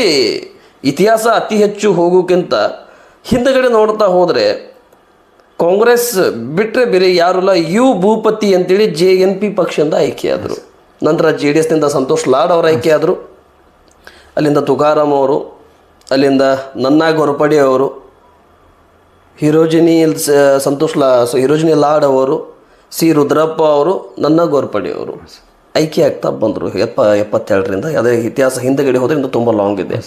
ಇತಿಹಾಸ ಅತಿ ಹೆಚ್ಚು ಹೋಗೋಕ್ಕಿಂತ ಹಿಂದಗಡೆ ನೋಡ್ತಾ ಹೋದರೆ ಕಾಂಗ್ರೆಸ್ ಬಿಟ್ಟರೆ ಬೇರೆ ಯಾರಲ್ಲ ಯು ಭೂಪತಿ ಅಂತೇಳಿ ಜೆ ಎನ್ ಪಿ ಪಕ್ಷದಿಂದ ಆಯ್ಕೆಯಾದರು. ನಂತರ ಜೆ ಡಿ ಎಸ್ನಿಂದ ಸಂತೋಷ್ ಲಾಡ್ ಅವರು ಆಯ್ಕೆಯಾದರು. ಅಲ್ಲಿಂದ ತುಕಾರಾಮ್ ಅವರು, ಅಲ್ಲಿಂದ ನನ್ನ ಗೊರಪಡಿ ಅವರು, ಹಿರೋಜಿನಿ ಸಂತೋಷ್ ಲಾ ಹಿರೋಜಿನಿ ಲಾಡ್ ಅವರು, ಸಿ ರುದ್ರಪ್ಪ ಅವರು ನನ್ನ ಗೋರ್ಪಡಿ ಅವರು. ಆಯ್ಕೆ ಆಗ್ತಾ ಬಂದರು. ಎಪ್ಪ ಎಪ್ಪತ್ತೆರಡರಿಂದ. ಅದೇ ಇತಿಹಾಸ ಹಿಂದೆಗಡೆ ಹೋದ್ರೆ ಇನ್ನೂ ತುಂಬ ಲಾಂಗ್ ಇದೆ.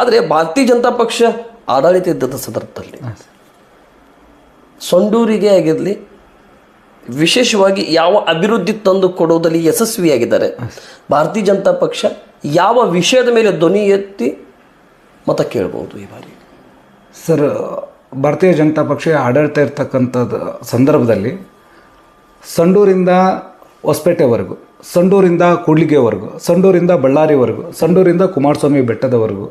ಆದರೆ ಭಾರತೀಯ ಜನತಾ ಪಕ್ಷ ಆಡಳಿತ ಇದ್ದಂಥ ಸಂದರ್ಭದಲ್ಲಿ. ಸೊಂಡೂರಿಗೆ ಆಗಿರಲಿ, ವಿಶೇಷವಾಗಿ ಯಾವ ಅಭಿವೃದ್ಧಿ ತಂದು ಕೊಡುವುದರಲ್ಲಿ ಯಶಸ್ವಿಯಾಗಿದ್ದಾರೆ. ಭಾರತೀಯ ಜನತಾ ಪಕ್ಷ ಯಾವ ವಿಷಯದ ಮೇಲೆ ಧ್ವನಿ ಎತ್ತಿ ಮತ ಕೇಳ್ಬೋದು ಈ ಬಾರಿ? ಸರ್, ಭಾರತೀಯ ಜನತಾ ಪಕ್ಷ ಆಡಳಿತ ಇರ್ತಕ್ಕಂಥದ್ದು ಸಂದರ್ಭದಲ್ಲಿ ಸಂಡೂರಿಂದ ಹೊಸಪೇಟೆವರೆಗೂ, ಸಂಡೂರಿಂದ ಕೂಡ್ಲಿಗೆವರೆಗೂ, ಸಂಡೂರಿಂದ ಬಳ್ಳಾರಿವರೆಗೂ, ಸಂಡೂರಿಂದ ಕುಮಾರಸ್ವಾಮಿ ಬೆಟ್ಟದವರೆಗೂ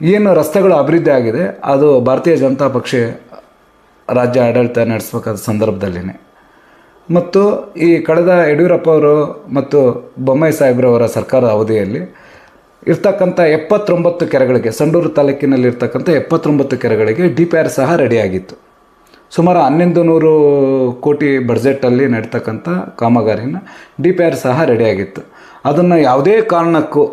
ಏನು ರಸ್ತೆಗಳು ಅಭಿವೃದ್ಧಿ ಆಗಿದೆ, ಅದು ಭಾರತೀಯ ಜನತಾ ಪಕ್ಷ ರಾಜ್ಯ ಆಡಳಿತ ನಡೆಸಬೇಕಾದ ಸಂದರ್ಭದಲ್ಲಿನೇ. ಮತ್ತು ಈ ಕಳೆದ ಯಡಿಯೂರಪ್ಪ ಅವರು ಮತ್ತು ಬೊಮ್ಮಾಯಿ ಸಾಹೇಬ್ರವರ ಸರ್ಕಾರದ ಅವಧಿಯಲ್ಲಿ ಇರ್ತಕ್ಕಂಥ ಎಪ್ಪತ್ತೊಂಬತ್ತು ಕೆರೆಗಳಿಗೆ, ಸಂಡೂರು ತಾಲೂಕಿನಲ್ಲಿ ಇರ್ತಕ್ಕಂಥ ಎಪ್ಪತ್ತೊಂಬತ್ತು ಕೆರೆಗಳಿಗೆ ಡಿ ಪಿ ಆರ್ ಸಹ ರೆಡಿಯಾಗಿತ್ತು. ಸುಮಾರು ಹನ್ನೊಂದು ನೂರು ಕೋಟಿ ಬಡ್ಜೆಟಲ್ಲಿ ನಡೀತಕ್ಕಂಥ ಕಾಮಗಾರಿನ ಡಿ ಪಿ ಆರ್ ಸಹ ರೆಡಿಯಾಗಿತ್ತು. ಅದನ್ನು ಯಾವುದೇ ಕಾರಣಕ್ಕೂ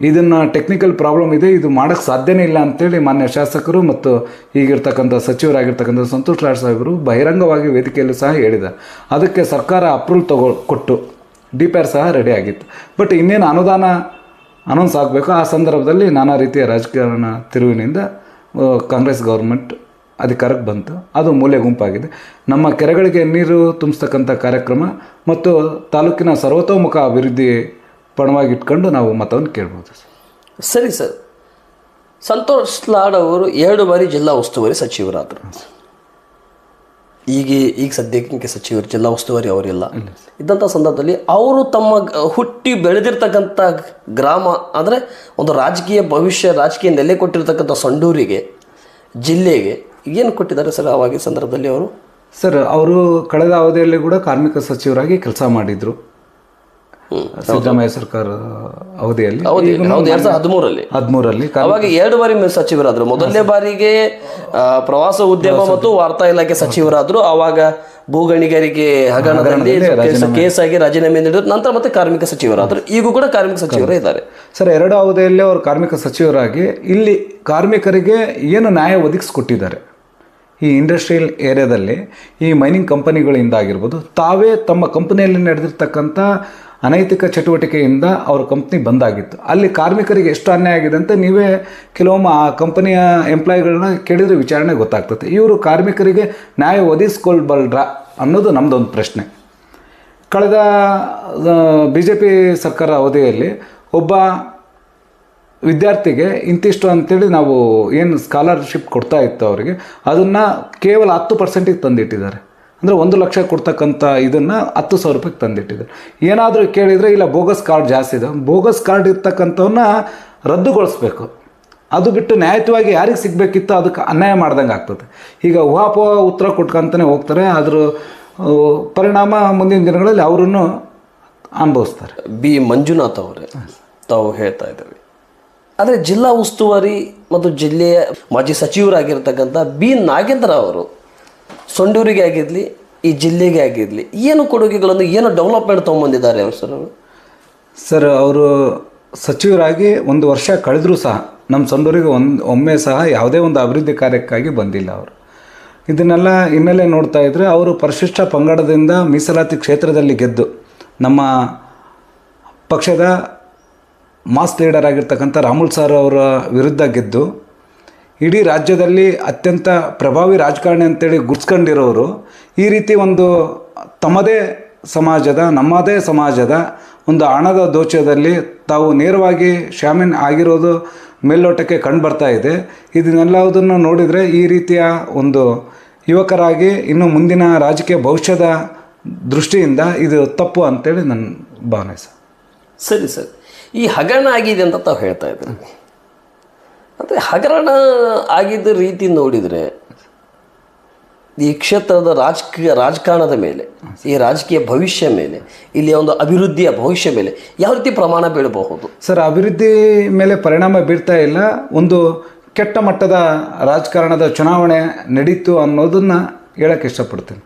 ಇದನ್ನು ಟೆಕ್ನಿಕಲ್ ಪ್ರಾಬ್ಲಮ್ ಇದೆ, ಇದು ಮಾಡೋಕ್ಕೆ ಸಾಧ್ಯನೇ ಇಲ್ಲ ಅಂತೇಳಿ ಮಾನ್ಯ ಶಾಸಕರು ಮತ್ತು ಈಗಿರ್ತಕ್ಕಂಥ ಸಚಿವರಾಗಿರ್ತಕ್ಕಂಥ ಸಂತೋಷ್ ಲಾಡ್ ಸಾಹೇಬರು ಬಹಿರಂಗವಾಗಿ ವೇದಿಕೆಯಲ್ಲೂ ಸಹ ಹೇಳಿದ. ಅದಕ್ಕೆ ಸರ್ಕಾರ ಅಪ್ರೂವಲ್ ತಗೊ ಕೊಟ್ಟು ಡಿ ಪಿ ಆರ್ ಸಹ ರೆಡಿ ಆಗಿತ್ತು. ಬಟ್ ಇನ್ನೇನು ಅನುದಾನ ಅನೌನ್ಸ್ ಆಗಬೇಕು, ಆ ಸಂದರ್ಭದಲ್ಲಿ ನಾನಾ ರೀತಿಯ ರಾಜಕಾರಣ ತಿರುವಿನಿಂದ ಕಾಂಗ್ರೆಸ್ ಗೌರ್ಮೆಂಟ್ ಅಧಿಕಾರಕ್ಕೆ ಬಂತು. ಅದು ಮೂಲೆ ಗುಂಪಾಗಿದೆ. ನಮ್ಮ ಕೆರೆಗಳಿಗೆ ನೀರು ತುಂಬಿಸ್ತಕ್ಕಂಥ ಕಾರ್ಯಕ್ರಮ ಮತ್ತು ತಾಲೂಕಿನ ಸರ್ವತೋಮುಖ ಅಭಿವೃದ್ಧಿ ಪಣವಾಗಿ ಇಟ್ಕೊಂಡು ನಾವು ಮತವನ್ನು ಕೇಳ್ಬೋದು ಸರಿ. ಸರ್ ಸಂತೋಷ್ ಲಾಡ್ ಅವರು ಎರಡು ಬಾರಿ ಜಿಲ್ಲಾ ಉಸ್ತುವಾರಿ ಸಚಿವರಾದರು. ಈಗ ಈಗ ಸದ್ಯಕ್ಕೆ ಸಚಿವರು ಜಿಲ್ಲಾ ಉಸ್ತುವಾರಿ ಅವರಿಲ್ಲ. ಇದ್ದಂಥ ಸಂದರ್ಭದಲ್ಲಿ ಅವರು ತಮ್ಮ ಹುಟ್ಟಿ ಬೆಳೆದಿರ್ತಕ್ಕಂಥ ಗ್ರಾಮ ಅಂದರೆ ಒಂದು ರಾಜಕೀಯ ಭವಿಷ್ಯ ರಾಜಕೀಯ ನೆಲೆ ಕೊಟ್ಟಿರ್ತಕ್ಕಂಥ ಸಂಡೂರಿಗೆ ಜಿಲ್ಲೆಗೆ ಏನು ಕೊಟ್ಟಿದ್ದಾರೆ ಸರ್ ಆವಾಗ ಸಂದರ್ಭದಲ್ಲಿ ಅವರು? ಸರ್ ಅವರು ಕಳೆದ ಅವಧಿಯಲ್ಲಿ ಕೂಡ ಕಾರ್ಮಿಕ ಸಚಿವರಾಗಿ ಕೆಲಸ ಮಾಡಿದ್ರು. ಸಿದ್ದರಾಮಯ್ಯ ಸರ್ಕಾರ ಅವಧಿಯಲ್ಲಿ ಹೌದು ಎರಡ್ ಸಾವಿರದ ಹದಿಮೂರಲ್ಲಿ ಹದಿಮೂರಲ್ಲಿ ಅವಾಗ ಎರಡು ಬಾರಿ ಸಚಿವರಾದ್ರು. ಮೊದಲನೇ ಬಾರಿಗೆ ಪ್ರವಾಸ ಉದ್ಯಮ ಮತ್ತು ವಾರ್ತಾ ಇಲಾಖೆ ಸಚಿವರಾದ್ರು. ಅವಾಗ ಭೂಗಣಿಗಾರಿಕೆ ಹಗರಣದಲ್ಲಿ ಕೇಸ್ ಆಗಿ ರಾಜೀನಾಮೆ ನೀಡಿದ್ರು. ನಂತರ ಮತ್ತೆ ಕಾರ್ಮಿಕ ಸಚಿವರಾದ್ರು. ಈಗೂ ಕೂಡ ಕಾರ್ಮಿಕ ಸಚಿವರೇ ಇದ್ದಾರೆ. ಸರ್ ಎರಡು ಅವಧಿಯಲ್ಲಿ ಅವರು ಕಾರ್ಮಿಕ ಸಚಿವರಾಗಿ ಇಲ್ಲಿ ಕಾರ್ಮಿಕರಿಗೆ ಏನು ನ್ಯಾಯ ಒದಗಿಸ್ಕೊಟ್ಟಿದ್ದಾರೆ? ಈ ಇಂಡಸ್ಟ್ರಿಯಲ್ ಏರಿಯಾದಲ್ಲಿ ಈ ಮೈನಿಂಗ್ ಕಂಪನಿಗಳಿಂದ ಆಗಿರ್ಬೋದು ತಾವೇ ತಮ್ಮ ಕಂಪನಿಯಲ್ಲಿ ನಡೆದಿರ್ತಕ್ಕಂಥ ಅನೈತಿಕ ಚಟುವಟಿಕೆಯಿಂದ ಅವ್ರ ಕಂಪ್ನಿ ಬಂದಾಗಿತ್ತು. ಅಲ್ಲಿ ಕಾರ್ಮಿಕರಿಗೆ ಎಷ್ಟು ಅನ್ಯಾಯ ಆಗಿದೆ ಅಂತ ನೀವೇ ಕೆಲವೊಮ್ಮೆ ಆ ಕಂಪನಿಯ ಎಂಪ್ಲಾಯಿಗಳನ್ನ ಕೇಳಿದ್ರೆ ವಿಚಾರಣೆ ಗೊತ್ತಾಗ್ತದೆ. ಇವರು ಕಾರ್ಮಿಕರಿಗೆ ನ್ಯಾಯ ಒದಗಿಸ್ಕೊಳ್ಬಲ್ರ ಅನ್ನೋದು ನಮ್ಮದೊಂದು ಪ್ರಶ್ನೆ. ಕಳೆದ ಬಿ ಜೆ ಪಿ ಸರ್ಕಾರ ಅವಧಿಯಲ್ಲಿ ಒಬ್ಬ ವಿದ್ಯಾರ್ಥಿಗೆ ಇಂತಿಷ್ಟು ಅಂತೇಳಿ ನಾವು ಏನು ಸ್ಕಾಲರ್ಶಿಪ್ ಕೊಡ್ತಾ ಇತ್ತು ಅವರಿಗೆ, ಅದನ್ನು ಕೇವಲ ಹತ್ತು ಪರ್ಸೆಂಟಿಗೆ ತಂದಿಟ್ಟಿದ್ದಾರೆ. ಅಂದರೆ ಒಂದು ಲಕ್ಷ ಕೊಡ್ತಕ್ಕಂಥ ಇದನ್ನು ಹತ್ತು ಸಾವಿರ ರೂಪಾಯಿಗೆ ತಂದಿಟ್ಟಿದ್ರು ಏನಾದರೂ ಕೇಳಿದರೆ ಇಲ್ಲ, ಬೋಗಸ್ ಕಾರ್ಡ್ ಜಾಸ್ತಿ ಇದೆ. ಬೋಗಸ್ ಕಾರ್ಡ್ ಇರ್ತಕ್ಕಂಥವನ್ನ ರದ್ದುಗೊಳಿಸ್ಬೇಕು. ಅದು ಬಿಟ್ಟು ನ್ಯಾಯತವಾಗಿ ಯಾರಿಗೆ ಸಿಗಬೇಕಿತ್ತು ಅದಕ್ಕೆ ಅನ್ಯಾಯ ಮಾಡ್ದಂಗೆ ಆಗ್ತದೆ. ಈಗ ಊಹಾಪೋಹ ಉತ್ತರ ಕೊಟ್ಕೊಂತಲೇ ಹೋಗ್ತಾರೆ ಅದ್ರ ಪರಿಣಾಮ ಮುಂದಿನ ದಿನಗಳಲ್ಲಿ ಅವರನ್ನು ಅನುಭವಿಸ್ತಾರೆ. ಬಿ ಮಂಜುನಾಥ್ ಅವರೇ ತಾವು ಹೇಳ್ತಾ ಇದ್ದಾರೆ ಆದರೆ ಜಿಲ್ಲಾ ಉಸ್ತುವಾರಿ ಮತ್ತು ಜಿಲ್ಲೆಯ ಮಾಜಿ ಸಚಿವರಾಗಿರ್ತಕ್ಕಂಥ ಬಿ ನಾಗೇಂದ್ರ ಅವರು ಸೊಂಡೂರಿಗೆ ಆಗಿರಲಿ, ಈ ಜಿಲ್ಲೆಗೆ ಆಗಿರಲಿ, ಏನು ಕೊಡುಗೆಗಳನ್ನು, ಏನು ಡೆವಲಪ್ಮೆಂಟ್ ತೊಗೊಂಬಂದಿದ್ದಾರೆ ಅವರು ಸರ್ ಅವರು? ಸರ್, ಅವರು ಸಚಿವರಾಗಿ ಒಂದು ವರ್ಷ ಕಳೆದರೂ ಸಹ ನಮ್ಮ ಸೊಂಡೂರಿಗೆ ಒಂದು, ಒಮ್ಮೆ ಸಹ ಯಾವುದೇ ಒಂದು ಅಭಿವೃದ್ಧಿ ಕಾರ್ಯಕ್ಕಾಗಿ ಬಂದಿಲ್ಲ ಅವರು. ಇದನ್ನೆಲ್ಲ ಹಿನ್ನೆಲೆ ನೋಡ್ತಾ ಇದ್ದರೆ ಅವರು ಪರಿಶಿಷ್ಟ ಪಂಗಡದಿಂದ ಮೀಸಲಾತಿ ಕ್ಷೇತ್ರದಲ್ಲಿ ಗೆದ್ದು ನಮ್ಮ ಪಕ್ಷದ ಮಾಸ್ ಲೀಡರ್ ಆಗಿರ್ತಕ್ಕಂಥ ರಾಮುಲ್ ಸರ್ ಅವರ ವಿರುದ್ಧ ಗೆದ್ದು ಇಡೀ ರಾಜ್ಯದಲ್ಲಿ ಅತ್ಯಂತ ಪ್ರಭಾವಿ ರಾಜಕಾರಣಿ ಅಂತೇಳಿ ಗುರ್ಸ್ಕೊಂಡಿರೋರು, ಈ ರೀತಿ ಒಂದು ತಮ್ಮದೇ ಸಮಾಜದ, ನಮ್ಮದೇ ಸಮಾಜದ ಒಂದು ಹಣದ ದೋಚದಲ್ಲಿ ತಾವು ನೇರವಾಗಿ ಶಾಮೀನ್ ಆಗಿರೋದು ಮೇಲ್ನೋಟಕ್ಕೆ ಕಂಡುಬರ್ತಾ ಇದೆ. ಇದನ್ನೆಲ್ಲದನ್ನು ನೋಡಿದರೆ ಈ ರೀತಿಯ ಒಂದು ಯುವಕರಾಗಿ ಇನ್ನು ಮುಂದಿನ ರಾಜಕೀಯ ಭವಿಷ್ಯದ ದೃಷ್ಟಿಯಿಂದ ಇದು ತಪ್ಪು ಅಂತೇಳಿ ನನ್ನ ಭಾವನೆ ಸರ್. ಸರಿ ಸರ್. ಈ ಹಗರಣ ಆಗಿದೆ ಅಂತ ತಾವು ಹೇಳ್ತಾ ಇದ್ದೀರಿ. ಅಂದರೆ ಹಗರಣ ಆಗಿದ್ದ ರೀತಿ ನೋಡಿದರೆ ಈ ಕ್ಷೇತ್ರದ ರಾಜಕೀಯ ರಾಜಕಾರಣದ ಮೇಲೆ ಈ ರಾಜಕೀಯ ಭವಿಷ್ಯ ಮೇಲೆ ಇಲ್ಲಿ ಒಂದು ಅಭಿವೃದ್ಧಿಯ ಭವಿಷ್ಯ ಮೇಲೆ ಯಾವ ರೀತಿ ಪ್ರಮಾಣ ಬೀಳಬಹುದು? ಸರ್ ಅಭಿವೃದ್ಧಿ ಮೇಲೆ ಪರಿಣಾಮ ಬೀರ್ತಾ ಇಲ್ಲ. ಒಂದು ಕೆಟ್ಟ ಮಟ್ಟದ ರಾಜಕಾರಣದ ಚುನಾವಣೆ ನಡೀತು ಅನ್ನೋದನ್ನು ಹೇಳಕ್ಕೆ ಇಷ್ಟಪಡ್ತೀನಿ.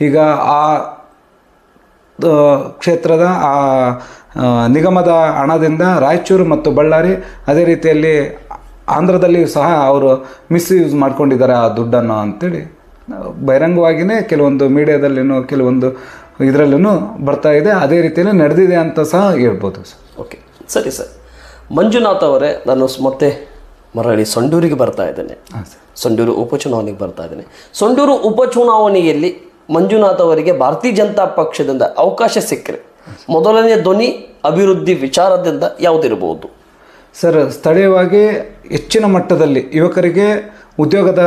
ಈಗ ಆ ಕ್ಷೇತ್ರದ ಆ, ನಿಗಮದ ಹಣದಿಂದ ರಾಯಚೂರು ಮತ್ತು ಬಳ್ಳಾರಿ ಅದೇ ರೀತಿಯಲ್ಲಿ ಆಂಧ್ರದಲ್ಲಿ ಸಹ ಅವರು ಮಿಸ್ಯೂಸ್ ಮಾಡ್ಕೊಂಡಿದ್ದಾರೆ ಆ ದುಡ್ಡನ್ನು ಅಂತೇಳಿ. ಬಹಿರಂಗವಾಗಿಯೇ ಕೆಲವೊಂದು ಮೀಡಿಯಾದಲ್ಲಿನೂ ಕೆಲವೊಂದು ಇದರಲ್ಲೂ ಬರ್ತಾ ಇದೆ. ಅದೇ ರೀತಿಯಲ್ಲಿ ನಡೆದಿದೆ ಅಂತ ಸಹ ಹೇಳ್ಬೋದು ಸರ್. ಓಕೆ. ಸರಿ ಸರ್. ಮಂಜುನಾಥ್ ಅವರೇ ನಾನು ಮತ್ತೆ ಮರಳಿ ಸೊಂಡೂರಿಗೆ ಬರ್ತಾ ಇದ್ದೇನೆ. ಹಾಂ ಸರ್. ಸೊಂಡೂರು ಉಪಚುನಾವಣೆಗೆ ಬರ್ತಾ ಇದ್ದೇನೆ. ಸೊಂಡೂರು ಉಪಚುನಾವಣೆಯಲ್ಲಿ ಮಂಜುನಾಥ್ ಅವರಿಗೆ ಭಾರತೀಯ ಜನತಾ ಪಕ್ಷದಿಂದ ಅವಕಾಶ ಸಿಕ್ಕರೆ ಮೊದಲನೇ ಧ್ವನಿ ಅಭಿವೃದ್ಧಿ ವಿಚಾರದಿಂದ ಯಾವುದಿರಬಹುದು? ಸರ್, ಸ್ಥಳೀಯವಾಗಿ ಹೆಚ್ಚಿನ ಮಟ್ಟದಲ್ಲಿ ಯುವಕರಿಗೆ ಉದ್ಯೋಗದ